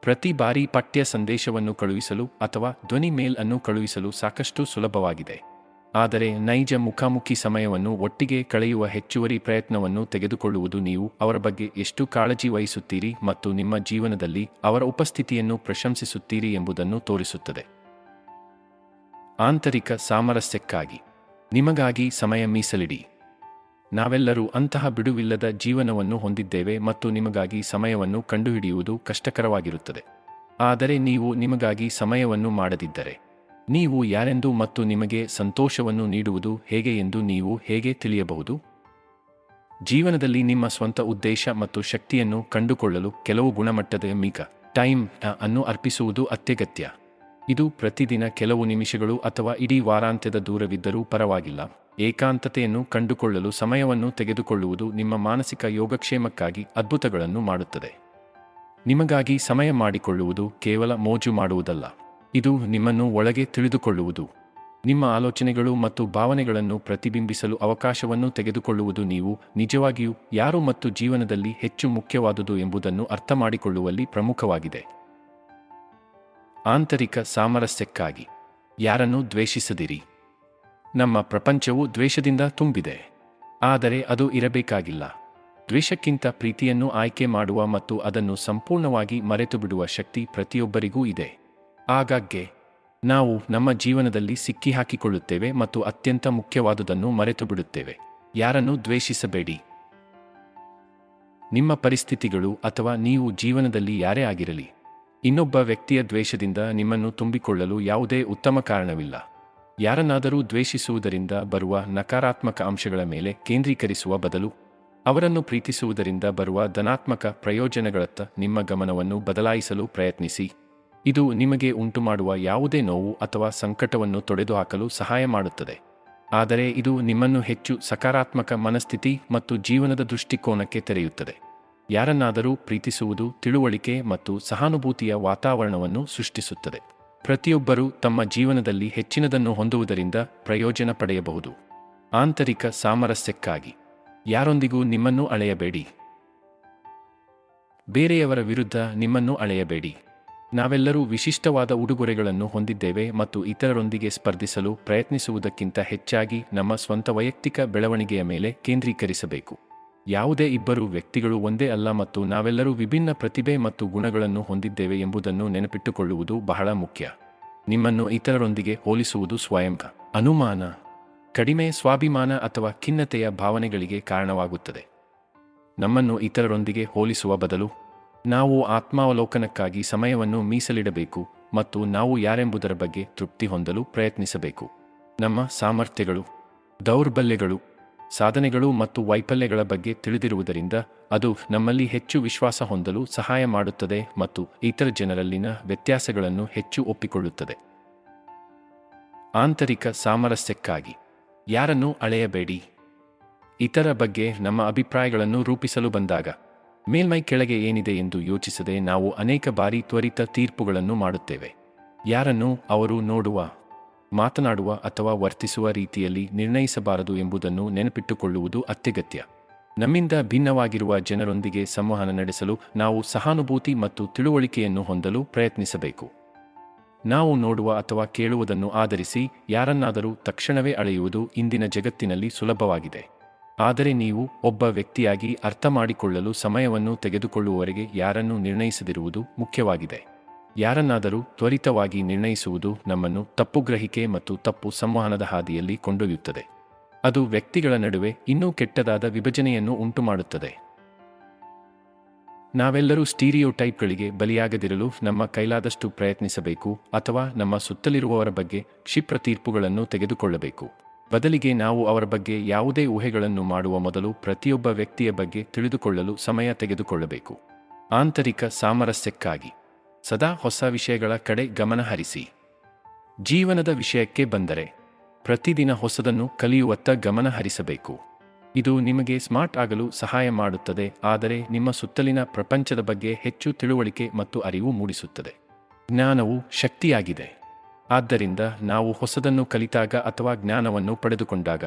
ಪ್ರತಿ ಬಾರಿ ಪಠ್ಯ ಸಂದೇಶವನ್ನು ಕಳುಹಿಸಲು ಅಥವಾ ಧ್ವನಿ ಮೇಲ್ ಅನ್ನು ಕಳುಹಿಸಲು ಸಾಕಷ್ಟು ಸುಲಭವಾಗಿದೆ. ಆದರೆ ನೈಜ ಮುಖಾಮುಖಿ ಸಮಯವನ್ನು ಒಟ್ಟಿಗೆ ಕಳೆಯುವ ಹೆಚ್ಚುವರಿ ಪ್ರಯತ್ನವನ್ನು ತೆಗೆದುಕೊಳ್ಳುವುದು ನೀವು ಅವರ ಬಗ್ಗೆ ಎಷ್ಟು ಕಾಳಜಿ ವಹಿಸುತ್ತೀರಿ ಮತ್ತು ನಿಮ್ಮ ಜೀವನದಲ್ಲಿ ಅವರ ಉಪಸ್ಥಿತಿಯನ್ನು ಪ್ರಶಂಸಿಸುತ್ತೀರಿ ಎಂಬುದನ್ನು ತೋರಿಸುತ್ತದೆ. ಆಂತರಿಕ ಸಾಮರಸ್ಯಕ್ಕಾಗಿ. ನಿಮಗಾಗಿ ಸಮಯ ಮೀಸಲಿಡಿ. ನಾವೆಲ್ಲರೂ ಅಂತಹ ಬಿಡುವಿಲ್ಲದ ಜೀವನವನ್ನು ಹೊಂದಿದ್ದೇವೆ ಮತ್ತು ನಿಮಗಾಗಿ ಸಮಯವನ್ನು ಕಂಡುಹಿಡಿಯುವುದು ಕಷ್ಟಕರವಾಗಿರುತ್ತದೆ. ಆದರೆ ನೀವು ನಿಮಗಾಗಿ ಸಮಯವನ್ನು ಮಾಡದಿದ್ದರೆ, ನೀವು ಯಾರೆಂದು ಮತ್ತು ನಿಮಗೆ ಸಂತೋಷವನ್ನು ನೀಡುವುದು ಹೇಗೆ ಎಂದು ನೀವು ಹೇಗೆ ತಿಳಿಯಬಹುದು? ಜೀವನದಲ್ಲಿ ನಿಮ್ಮ ಸ್ವಂತ ಉದ್ದೇಶ ಮತ್ತು ಶಕ್ತಿಯನ್ನು ಕಂಡುಕೊಳ್ಳಲು ಕೆಲವು ಗುಣಮಟ್ಟದ ಮೀಕ, ಟೈಮ್ ಅನ್ನು ಅರ್ಪಿಸುವುದು ಅತ್ಯಗತ್ಯ. ಇದು ಪ್ರತಿದಿನ ಕೆಲವು ನಿಮಿಷಗಳು ಅಥವಾ ಇಡೀ ವಾರಾಂತ್ಯದ ದೂರವಿದ್ದರೂ ಪರವಾಗಿಲ್ಲ. ಏಕಾಂತತೆಯನ್ನು ಕಂಡುಕೊಳ್ಳಲು ಸಮಯವನ್ನು ತೆಗೆದುಕೊಳ್ಳುವುದು ನಿಮ್ಮ ಮಾನಸಿಕ ಯೋಗಕ್ಷೇಮಕ್ಕಾಗಿ ಅದ್ಭುತಗಳನ್ನು ಮಾಡುತ್ತದೆ. ನಿಮಗಾಗಿ ಸಮಯ ಮಾಡಿಕೊಳ್ಳುವುದು ಕೇವಲ ಮೋಜು ಮಾಡುವುದಲ್ಲ. ಇದು ನಿಮ್ಮನ್ನು ಒಳಗೆ ತಿಳಿದುಕೊಳ್ಳುವುದು. ನಿಮ್ಮ ಆಲೋಚನೆಗಳು ಮತ್ತು ಭಾವನೆಗಳನ್ನು ಪ್ರತಿಬಿಂಬಿಸಲು ಅವಕಾಶವನ್ನು ತೆಗೆದುಕೊಳ್ಳುವುದು ನೀವು, ನಿಜವಾಗಿಯೂ ಯಾರು ಮತ್ತು ಜೀವನದಲ್ಲಿ ಹೆಚ್ಚು ಮುಖ್ಯವಾದುದು ಎಂಬುದನ್ನು ಅರ್ಥಮಾಡಿಕೊಳ್ಳುವಲ್ಲಿ ಪ್ರಮುಖವಾಗಿದೆ. ಆಂತರಿಕ ಸಾಮರಸ್ಯಕ್ಕಾಗಿ. ಯಾರನ್ನೂ ದ್ವೇಷಿಸದಿರಿ. ನಮ್ಮ ಪ್ರಪಂಚವು ದ್ವೇಷದಿಂದ ತುಂಬಿದೆ. ಆದರೆ ಅದು ಇರಬೇಕಾಗಿಲ್ಲ. ದ್ವೇಷಕ್ಕಿಂತ ಪ್ರೀತಿಯನ್ನು ಆಯ್ಕೆ ಮಾಡುವ ಮತ್ತು ಅದನ್ನು ಸಂಪೂರ್ಣವಾಗಿ ಮರೆತುಬಿಡುವ ಶಕ್ತಿ ಪ್ರತಿಯೊಬ್ಬರಿಗೂ ಇದೆ. ಆಗಾಗ್ಗೆ, ನಾವು ನಮ್ಮ ಜೀವನದಲ್ಲಿ ಸಿಕ್ಕಿಹಾಕಿಕೊಳ್ಳುತ್ತೇವೆ ಮತ್ತು ಅತ್ಯಂತ ಮುಖ್ಯವಾದುದನ್ನು ಮರೆತು ಬಿಡುತ್ತೇವೆ ಯಾರನ್ನು ದ್ವೇಷಿಸಬೇಡಿ. ನಿಮ್ಮ ಪರಿಸ್ಥಿತಿಗಳು ಅಥವಾ ನೀವು ಜೀವನದಲ್ಲಿ ಯಾರೇ ಆಗಿರಲಿ ಇನ್ನೊಬ್ಬ ವ್ಯಕ್ತಿಯ ದ್ವೇಷದಿಂದ ನಿಮ್ಮನ್ನು ತುಂಬಿಕೊಳ್ಳಲು ಯಾವುದೇ ಉತ್ತಮ ಕಾರಣವಿಲ್ಲ. ಯಾರನ್ನಾದರೂ ದ್ವೇಷಿಸುವುದರಿಂದ ಬರುವ ನಕಾರಾತ್ಮಕ ಅಂಶಗಳ ಮೇಲೆ ಕೇಂದ್ರೀಕರಿಸುವ ಬದಲು, ಅವರನ್ನು ಪ್ರೀತಿಸುವುದರಿಂದ ಬರುವ ಧನಾತ್ಮಕ ಪ್ರಯೋಜನಗಳತ್ತ ನಿಮ್ಮ ಗಮನವನ್ನು ಬದಲಾಯಿಸಲು ಪ್ರಯತ್ನಿಸಿ. ಇದು ನಿಮಗೆ ಉಂಟುಮಾಡುವ ಯಾವುದೇ ನೋವು ಅಥವಾ ಸಂಕಟವನ್ನು ತೊಡೆದುಹಾಕಲು ಸಹಾಯ ಮಾಡುತ್ತದೆ. ಆದರೆ ಇದು ನಿಮ್ಮನ್ನು ಹೆಚ್ಚು ಸಕಾರಾತ್ಮಕ ಮನಸ್ಥಿತಿ ಮತ್ತು ಜೀವನದ ದೃಷ್ಟಿಕೋನಕ್ಕೆ ತೆರೆಯುತ್ತದೆ. ಯಾರನ್ನಾದರೂ ಪ್ರೀತಿಸುವುದು ತಿಳುವಳಿಕೆ ಮತ್ತು ಸಹಾನುಭೂತಿಯ ವಾತಾವರಣವನ್ನು ಸೃಷ್ಟಿಸುತ್ತದೆ. ಪ್ರತಿಯೊಬ್ಬರೂ ತಮ್ಮ ಜೀವನದಲ್ಲಿ ಹೆಚ್ಚಿನದನ್ನು ಹೊಂದುವುದರಿಂದ ಪ್ರಯೋಜನ ಪಡೆಯಬಹುದು. ಆಂತರಿಕ ಸಾಮರಸ್ಯಕ್ಕಾಗಿ. ಯಾರೊಂದಿಗೂ ನಿಮ್ಮನ್ನು ಅಳೆಯಬೇಡಿ. ಬೇರೆಯವರ ವಿರುದ್ಧ ನಿಮ್ಮನ್ನು ಅಳೆಯಬೇಡಿ. ನಾವೆಲ್ಲರೂ ವಿಶಿಷ್ಟವಾದ ಉಡುಗೊರೆಗಳನ್ನು ಹೊಂದಿದ್ದೇವೆ ಮತ್ತು ಇತರರೊಂದಿಗೆ ಸ್ಪರ್ಧಿಸಲು ಪ್ರಯತ್ನಿಸುವುದಕ್ಕಿಂತ ಹೆಚ್ಚಾಗಿ ನಮ್ಮ ಸ್ವಂತ ವೈಯಕ್ತಿಕ ಬೆಳವಣಿಗೆಯ ಮೇಲೆ ಕೇಂದ್ರೀಕರಿಸಬೇಕು. ಯಾವುದೇ ಇಬ್ಬರು ವ್ಯಕ್ತಿಗಳು ಒಂದೇ ಅಲ್ಲ ಮತ್ತು ನಾವೆಲ್ಲರೂ ವಿಭಿನ್ನ ಪ್ರತಿಭೆ ಮತ್ತು ಗುಣಗಳನ್ನು ಹೊಂದಿದ್ದೇವೆ ಎಂಬುದನ್ನು ನೆನಪಿಟ್ಟುಕೊಳ್ಳುವುದು ಬಹಳ ಮುಖ್ಯ. ನಿಮ್ಮನ್ನು ಇತರರೊಂದಿಗೆ ಹೋಲಿಸುವುದು ಸ್ವಯಂ ಅನುಮಾನ. ಕಡಿಮೆ ಸ್ವಾಭಿಮಾನ ಅಥವಾ ಖಿನ್ನತೆಯ ಭಾವನೆಗಳಿಗೆ ಕಾರಣವಾಗುತ್ತದೆ. ನಮ್ಮನ್ನು ಇತರರೊಂದಿಗೆ ಹೋಲಿಸುವ ಬದಲು, ನಾವು ಆತ್ಮಾವಲೋಕನಕ್ಕಾಗಿ ಸಮಯವನ್ನು ಮೀಸಲಿಡಬೇಕು ಮತ್ತು ನಾವು ಯಾರೆಂಬುದರ ಬಗ್ಗೆ ತೃಪ್ತಿ ಹೊಂದಲು ಪ್ರಯತ್ನಿಸಬೇಕು. ನಮ್ಮ ಸಾಮರ್ಥ್ಯಗಳು, ದೌರ್ಬಲ್ಯಗಳು ಸಾಧನೆಗಳು ಮತ್ತು ವೈಫಲ್ಯಗಳ ಬಗ್ಗೆ ತಿಳಿದಿರುವುದರಿಂದ ಅದು ನಮ್ಮಲ್ಲಿ ಹೆಚ್ಚು ವಿಶ್ವಾಸ ಹೊಂದಲು ಸಹಾಯ ಮಾಡುತ್ತದೆ ಮತ್ತು ಇತರ ಜನರಲ್ಲಿನ ವ್ಯತ್ಯಾಸಗಳನ್ನು ಹೆಚ್ಚು ಒಪ್ಪಿಕೊಳ್ಳುತ್ತದೆ. ಆಂತರಿಕ ಸಾಮರಸ್ಯಕ್ಕಾಗಿ ಯಾರನ್ನೂ ಅಳೆಯಬೇಡಿ. ಇತರ ಬಗ್ಗೆ ನಮ್ಮ ಅಭಿಪ್ರಾಯಗಳನ್ನು ರೂಪಿಸಲು ಬಂದಾಗ ಮೇಲ್ಮೈ ಕೆಳಗೆ ಏನಿದೆ ಎಂದು ಯೋಚಿಸದೆ ನಾವು ಅನೇಕ ಬಾರಿ ತ್ವರಿತ ತೀರ್ಪುಗಳನ್ನು ಮಾಡುತ್ತೇವೆ. ಯಾರನ್ನು ಅವರು ನೋಡುವ ಮಾತನಾಡುವ ಅಥವಾ ವರ್ತಿಸುವ ರೀತಿಯಲ್ಲಿ ನಿರ್ಣಯಿಸಬಾರದು ಎಂಬುದನ್ನು ನೆನಪಿಟ್ಟುಕೊಳ್ಳುವುದು ಅತ್ಯಗತ್ಯ. ನಮ್ಮಿಂದ ಭಿನ್ನವಾಗಿರುವ ಜನರೊಂದಿಗೆ ಸಂವಹನ ನಡೆಸಲು ನಾವು ಸಹಾನುಭೂತಿ ಮತ್ತು ತಿಳುವಳಿಕೆಯನ್ನು ಹೊಂದಲು ಪ್ರಯತ್ನಿಸಬೇಕು. ನಾವು ನೋಡುವ ಅಥವಾ ಕೇಳುವುದನ್ನು ಆಧರಿಸಿ ಯಾರನ್ನಾದರೂ ತಕ್ಷಣವೇ ಅಳೆಯುವುದು ಇಂದಿನ ಜಗತ್ತಿನಲ್ಲಿ ಸುಲಭವಾಗಿದೆ. ಆದರೆ ನೀವು ಒಬ್ಬ ವ್ಯಕ್ತಿಯಾಗಿ ಅರ್ಥ ಮಾಡಿಕೊಳ್ಳಲು ಸಮಯವನ್ನು ತೆಗೆದುಕೊಳ್ಳುವವರೆಗೆ ಯಾರನ್ನು ನಿರ್ಣಯಿಸದಿರುವುದು ಮುಖ್ಯವಾಗಿದೆ. ಯಾರನ್ನಾದರೂ ತ್ವರಿತವಾಗಿ ನಿರ್ಣಯಿಸುವುದು ನಮ್ಮನ್ನು ತಪ್ಪುಗ್ರಹಿಕೆ ಮತ್ತು ತಪ್ಪು ಸಂವಹನದ ಹಾದಿಯಲ್ಲಿ ಕೊಂಡೊಯ್ಯುತ್ತದೆ. ಅದು ವ್ಯಕ್ತಿಗಳ ನಡುವೆ ಇನ್ನೂ ಕೆಟ್ಟದಾದ ವಿಭಜನೆಯನ್ನು ಉಂಟುಮಾಡುತ್ತದೆ. ನಾವೆಲ್ಲರೂ ಸ್ಟೀರಿಯೋಟೈಪ್ಗಳಿಗೆ ಬಲಿಯಾಗದಿರಲು ನಮ್ಮ ಕೈಲಾದಷ್ಟು ಪ್ರಯತ್ನಿಸಬೇಕು ಅಥವಾ ನಮ್ಮ ಸುತ್ತಲಿರುವವರ ಬಗ್ಗೆ ಕ್ಷಿಪ್ರ ತೀರ್ಪುಗಳನ್ನು ತೆಗೆದುಕೊಳ್ಳಬೇಕು. ಬದಲಿಗೆ ನಾವು ಅವರ ಬಗ್ಗೆ ಯಾವುದೇ ಊಹೆಗಳನ್ನು ಮಾಡುವ ಮೊದಲು ಪ್ರತಿಯೊಬ್ಬ ವ್ಯಕ್ತಿಯ ಬಗ್ಗೆ ತಿಳಿದುಕೊಳ್ಳಲು ಸಮಯ ತೆಗೆದುಕೊಳ್ಳಬೇಕು. ಆಂತರಿಕ ಸಾಮರಸ್ಯಕ್ಕಾಗಿ. ಸದಾ ಹೊಸ ವಿಷಯಗಳ ಕಡೆ ಗಮನ ಹರಿಸಿ. ಜೀವನದ ವಿಷಯಕ್ಕೆ ಬಂದರೆ ಪ್ರತಿದಿನ ಹೊಸದನ್ನು ಕಲಿಯುವತ್ತ ಗಮನ ಹರಿಸಬೇಕು. ಇದು ನಿಮಗೆ ಸ್ಮಾರ್ಟ್ ಆಗಲು ಸಹಾಯ ಮಾಡುತ್ತದೆ, ಆದರೆ ನಿಮ್ಮ ಸುತ್ತಲಿನ ಪ್ರಪಂಚದ ಬಗ್ಗೆ ಹೆಚ್ಚು ತಿಳುವಳಿಕೆ ಮತ್ತು ಅರಿವು ಮೂಡಿಸುತ್ತದೆ. ಜ್ಞಾನವು ಶಕ್ತಿಯಾಗಿದೆ. ಆದ್ದರಿಂದ ನಾವು ಹೊಸದನ್ನು ಕಲಿತಾಗ ಅಥವಾ ಜ್ಞಾನವನ್ನು ಪಡೆದುಕೊಂಡಾಗ,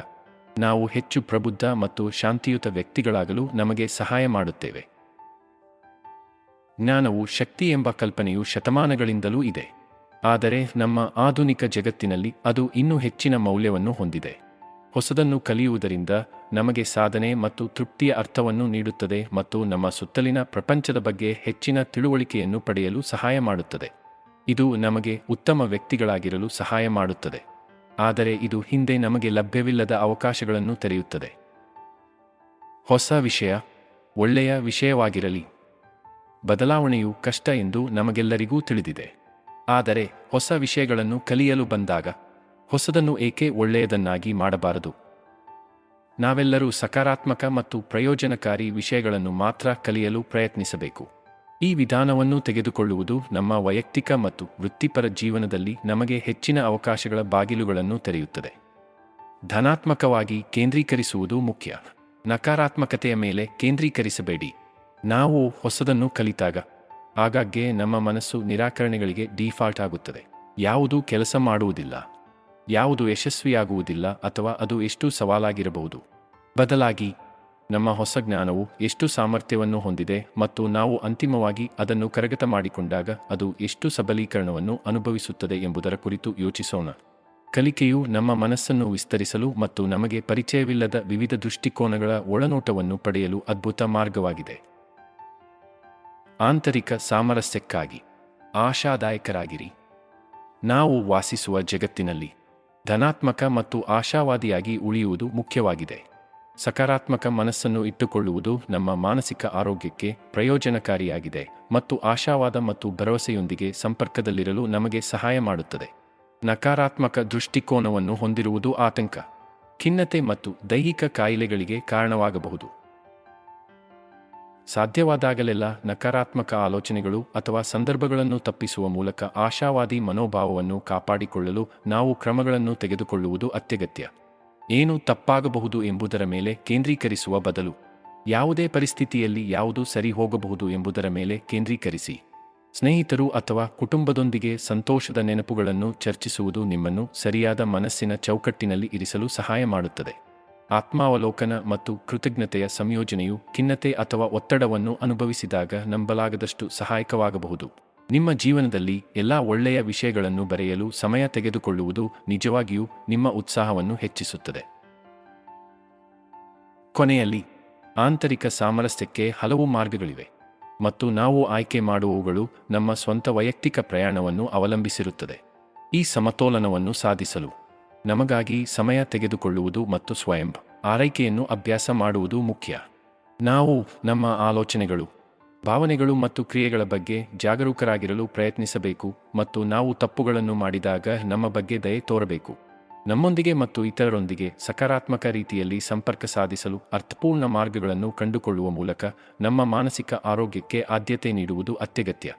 ನಾವು ಹೆಚ್ಚು ಪ್ರಬುದ್ಧ ಮತ್ತು ಶಾಂತಿಯುತ ವ್ಯಕ್ತಿಗಳಾಗಲು ನಮಗೆ ಸಹಾಯ ಮಾಡುತ್ತೇವೆ. ಜ್ಞಾನವು ಶಕ್ತಿ ಎಂಬ ಕಲ್ಪನೆಯು ಶತಮಾನಗಳಿಂದಲೂ ಇದೆ. ಆದರೆ ನಮ್ಮ ಆಧುನಿಕ ಜಗತ್ತಿನಲ್ಲಿ ಅದು ಇನ್ನೂ ಹೆಚ್ಚಿನ ಮೌಲ್ಯವನ್ನು ಹೊಂದಿದೆ. ಹೊಸದನ್ನು ಕಲಿಯುವುದರಿಂದ ನಮಗೆ ಸಾಧನೆ ಮತ್ತು ತೃಪ್ತಿಯ ಅರ್ಥವನ್ನು ನೀಡುತ್ತದೆ ಮತ್ತು ನಮ್ಮ ಸುತ್ತಲಿನ ಪ್ರಪಂಚದ ಬಗ್ಗೆ ಹೆಚ್ಚಿನ ತಿಳುವಳಿಕೆಯನ್ನು ಪಡೆಯಲು ಸಹಾಯ ಮಾಡುತ್ತದೆ. ಇದು ನಮಗೆ ಉತ್ತಮ ವ್ಯಕ್ತಿಗಳಾಗಿರಲು ಸಹಾಯ ಮಾಡುತ್ತದೆ. ಆದರೆ ಇದು ಹಿಂದೆ ನಮಗೆ ಲಭ್ಯವಿಲ್ಲದ ಅವಕಾಶಗಳನ್ನು ತೆರೆಯುತ್ತದೆ. ಹೊಸ ವಿಷಯ, ಒಳ್ಳೆಯ ವಿಷಯವಾಗಿರಲಿ. ಬದಲಾವಣೆಯು ಕಷ್ಟ ಎಂದು ನಮಗೆಲ್ಲರಿಗೂ ತಿಳಿದಿದೆ. ಆದರೆ ಹೊಸ ವಿಷಯಗಳನ್ನು ಕಲಿಯಲು ಬಂದಾಗ ಹೊಸದನ್ನು ಏಕೆ ಒಳ್ಳೆಯದನ್ನಾಗಿ ಮಾಡಬಾರದು? ನಾವೆಲ್ಲರೂ ಸಕಾರಾತ್ಮಕ ಮತ್ತು ಪ್ರಯೋಜನಕಾರಿ ವಿಷಯಗಳನ್ನು ಮಾತ್ರ ಕಲಿಯಲು ಪ್ರಯತ್ನಿಸಬೇಕು. ಈ ವಿಧಾನವನ್ನು ತೆಗೆದುಕೊಳ್ಳುವುದು ನಮ್ಮ ವೈಯಕ್ತಿಕ ಮತ್ತು ವೃತ್ತಿಪರ ಜೀವನದಲ್ಲಿ ನಮಗೆ ಹೆಚ್ಚಿನ ಅವಕಾಶಗಳ ಬಾಗಿಲುಗಳನ್ನು ತೆರೆಯುತ್ತದೆ. ಧನಾತ್ಮಕವಾಗಿ ಕೇಂದ್ರೀಕರಿಸುವುದು ಮುಖ್ಯ. ನಕಾರಾತ್ಮಕತೆಯ ಮೇಲೆ ಕೇಂದ್ರೀಕರಿಸಬೇಡಿ. ನಾವು ಹೊಸದನ್ನು ಕಲಿತಾಗ, ಆಗಾಗ್ಗೆ ನಮ್ಮ ಮನಸ್ಸು ನಿರಾಕರಣೆಗಳಿಗೆ ಡಿಫಾಲ್ಟ್ ಆಗುತ್ತದೆ. ಯಾವುದೂ ಕೆಲಸ ಮಾಡುವುದಿಲ್ಲ, ಯಾವುದು ಯಶಸ್ವಿಯಾಗುವುದಿಲ್ಲ ಅಥವಾ ಅದು ಎಷ್ಟು ಸವಾಲಾಗಿರಬಹುದು. ಬದಲಾಗಿ, ನಮ್ಮ ಹೊಸ ಜ್ಞಾನವು ಎಷ್ಟು ಸಾಮರ್ಥ್ಯವನ್ನು ಹೊಂದಿದೆ ಮತ್ತು ನಾವು ಅಂತಿಮವಾಗಿ ಅದನ್ನು ಕರಗತ ಮಾಡಿಕೊಂಡಾಗ ಅದು ಎಷ್ಟು ಸಬಲೀಕರಣವನ್ನು ಅನುಭವಿಸುತ್ತದೆ ಎಂಬುದರ ಕುರಿತು ಯೋಚಿಸೋಣ. ಕಲಿಕೆಯು ನಮ್ಮ ಮನಸ್ಸನ್ನು ವಿಸ್ತರಿಸಲು ಮತ್ತು ನಮಗೆ ಪರಿಚಯವಿಲ್ಲದ ವಿವಿಧ ದೃಷ್ಟಿಕೋನಗಳ ಒಳನೋಟವನ್ನು ಪಡೆಯಲು ಅದ್ಭುತ ಮಾರ್ಗವಾಗಿದೆ. ಆಂತರಿಕ ಸಾಮರಸ್ಯಕ್ಕಾಗಿ ಆಶಾದಾಯಕರಾಗಿರಿ. ನಾವು ವಾಸಿಸುವ ಜಗತ್ತಿನಲ್ಲಿ ಧನಾತ್ಮಕ ಮತ್ತು ಆಶಾವಾದಿಯಾಗಿ ಉಳಿಯುವುದು ಮುಖ್ಯವಾಗಿದೆ. ಸಕಾರಾತ್ಮಕ ಮನಸ್ಸನ್ನು ಇಟ್ಟುಕೊಳ್ಳುವುದು ನಮ್ಮ ಮಾನಸಿಕ ಆರೋಗ್ಯಕ್ಕೆ ಪ್ರಯೋಜನಕಾರಿಯಾಗಿದೆ ಮತ್ತು ಆಶಾವಾದ ಮತ್ತು ಭರವಸೆಯೊಂದಿಗೆ ಸಂಪರ್ಕದಲ್ಲಿರಲು ನಮಗೆ ಸಹಾಯ ಮಾಡುತ್ತದೆ. ನಕಾರಾತ್ಮಕ ದೃಷ್ಟಿಕೋನವನ್ನು ಹೊಂದಿರುವುದು ಆತಂಕ. ಖಿನ್ನತೆ ಮತ್ತು ದೈಹಿಕ ಕಾಯಿಲೆಗಳಿಗೆ ಕಾರಣವಾಗಬಹುದು. ಸಾಧ್ಯವಾದಾಗಲೆಲ್ಲ ನಕಾರಾತ್ಮಕ ಆಲೋಚನೆಗಳು ಅಥವಾ ಸಂದರ್ಭಗಳನ್ನು ತಪ್ಪಿಸುವ ಮೂಲಕ ಆಶಾವಾದಿ ಮನೋಭಾವವನ್ನು ಕಾಪಾಡಿಕೊಳ್ಳಲು ನಾವು ಕ್ರಮಗಳನ್ನು ತೆಗೆದುಕೊಳ್ಳುವುದು ಅತ್ಯಗತ್ಯ. ಏನು ತಪ್ಪಾಗಬಹುದು ಎಂಬುದರ ಮೇಲೆ ಕೇಂದ್ರೀಕರಿಸುವ ಬದಲು. ಯಾವುದೇ ಪರಿಸ್ಥಿತಿಯಲ್ಲಿ ಯಾವುದು ಸರಿ ಹೋಗಬಹುದು ಎಂಬುದರ ಮೇಲೆ ಕೇಂದ್ರೀಕರಿಸಿ. ಸ್ನೇಹಿತರು ಅಥವಾ ಕುಟುಂಬದೊಂದಿಗೆ ಸಂತೋಷದ ನೆನಪುಗಳನ್ನು ಚರ್ಚಿಸುವುದು ನಿಮ್ಮನ್ನು ಸರಿಯಾದ ಮನಸ್ಸಿನ ಚೌಕಟ್ಟಿನಲ್ಲಿ ಇರಿಸಲು ಸಹಾಯ ಮಾಡುತ್ತದೆ. ಆತ್ಮಾವಲೋಕನ ಮತ್ತು ಕೃತಜ್ಞತೆಯ ಸಂಯೋಜನೆಯು ಖಿನ್ನತೆ ಅಥವಾ ಒತ್ತಡವನ್ನು ಅನುಭವಿಸಿದಾಗ ನಂಬಲಾಗದಷ್ಟು ಸಹಾಯಕವಾಗಬಹುದು. ನಿಮ್ಮ ಜೀವನದಲ್ಲಿ ಎಲ್ಲಾ ಒಳ್ಳೆಯ ವಿಷಯಗಳನ್ನು ಬರೆಯಲು ಸಮಯ ತೆಗೆದುಕೊಳ್ಳುವುದು ನಿಜವಾಗಿಯೂ ನಿಮ್ಮ ಉತ್ಸಾಹವನ್ನು ಹೆಚ್ಚಿಸುತ್ತದೆ. ಕೊನೆಯಲ್ಲಿ, ಆಂತರಿಕ ಸಾಮರಸ್ಯಕ್ಕೆ ಹಲವು ಮಾರ್ಗಗಳಿವೆ ಮತ್ತು ನಾವು ಆಯ್ಕೆ ಮಾಡುವವುಗಳು ನಮ್ಮ ಸ್ವಂತ ವೈಯಕ್ತಿಕ ಪ್ರಯಾಣವನ್ನು ಅವಲಂಬಿಸಿರುತ್ತದೆ. ಈ ಸಮತೋಲನವನ್ನು ಸಾಧಿಸಲು ನಮಗಾಗಿ ಸಮಯ ತೆಗೆದುಕೊಳ್ಳುವುದು ಮತ್ತು ಸ್ವಯಂ ಆರೈಕೆಯನ್ನು ಅಭ್ಯಾಸ ಮಾಡುವುದು ಮುಖ್ಯ. ನಾವು, ನಮ್ಮ ಆಲೋಚನೆಗಳು, ಭಾವನೆಗಳು ಮತ್ತು ಕ್ರಿಯೆಗಳ ಬಗ್ಗೆ ಜಾಗರೂಕರಾಗಿರಲು ಪ್ರಯತ್ನಿಸಬೇಕು ಮತ್ತು ನಾವು ತಪ್ಪುಗಳನ್ನು ಮಾಡಿದಾಗ ನಮ್ಮ ಬಗ್ಗೆ ದಯೆ ತೋರಬೇಕು. ನಮ್ಮೊಂದಿಗೆ ಮತ್ತು ಇತರರೊಂದಿಗೆ ಸಕಾರಾತ್ಮಕ ರೀತಿಯಲ್ಲಿ ಸಂಪರ್ಕ ಸಾಧಿಸಲು ಅರ್ಥಪೂರ್ಣ ಮಾರ್ಗಗಳನ್ನು ಕಂಡುಕೊಳ್ಳುವ ಮೂಲಕ ನಮ್ಮ ಮಾನಸಿಕ ಆರೋಗ್ಯಕ್ಕೆ ಆದ್ಯತೆ ನೀಡುವುದು ಅತ್ಯಗತ್ಯ.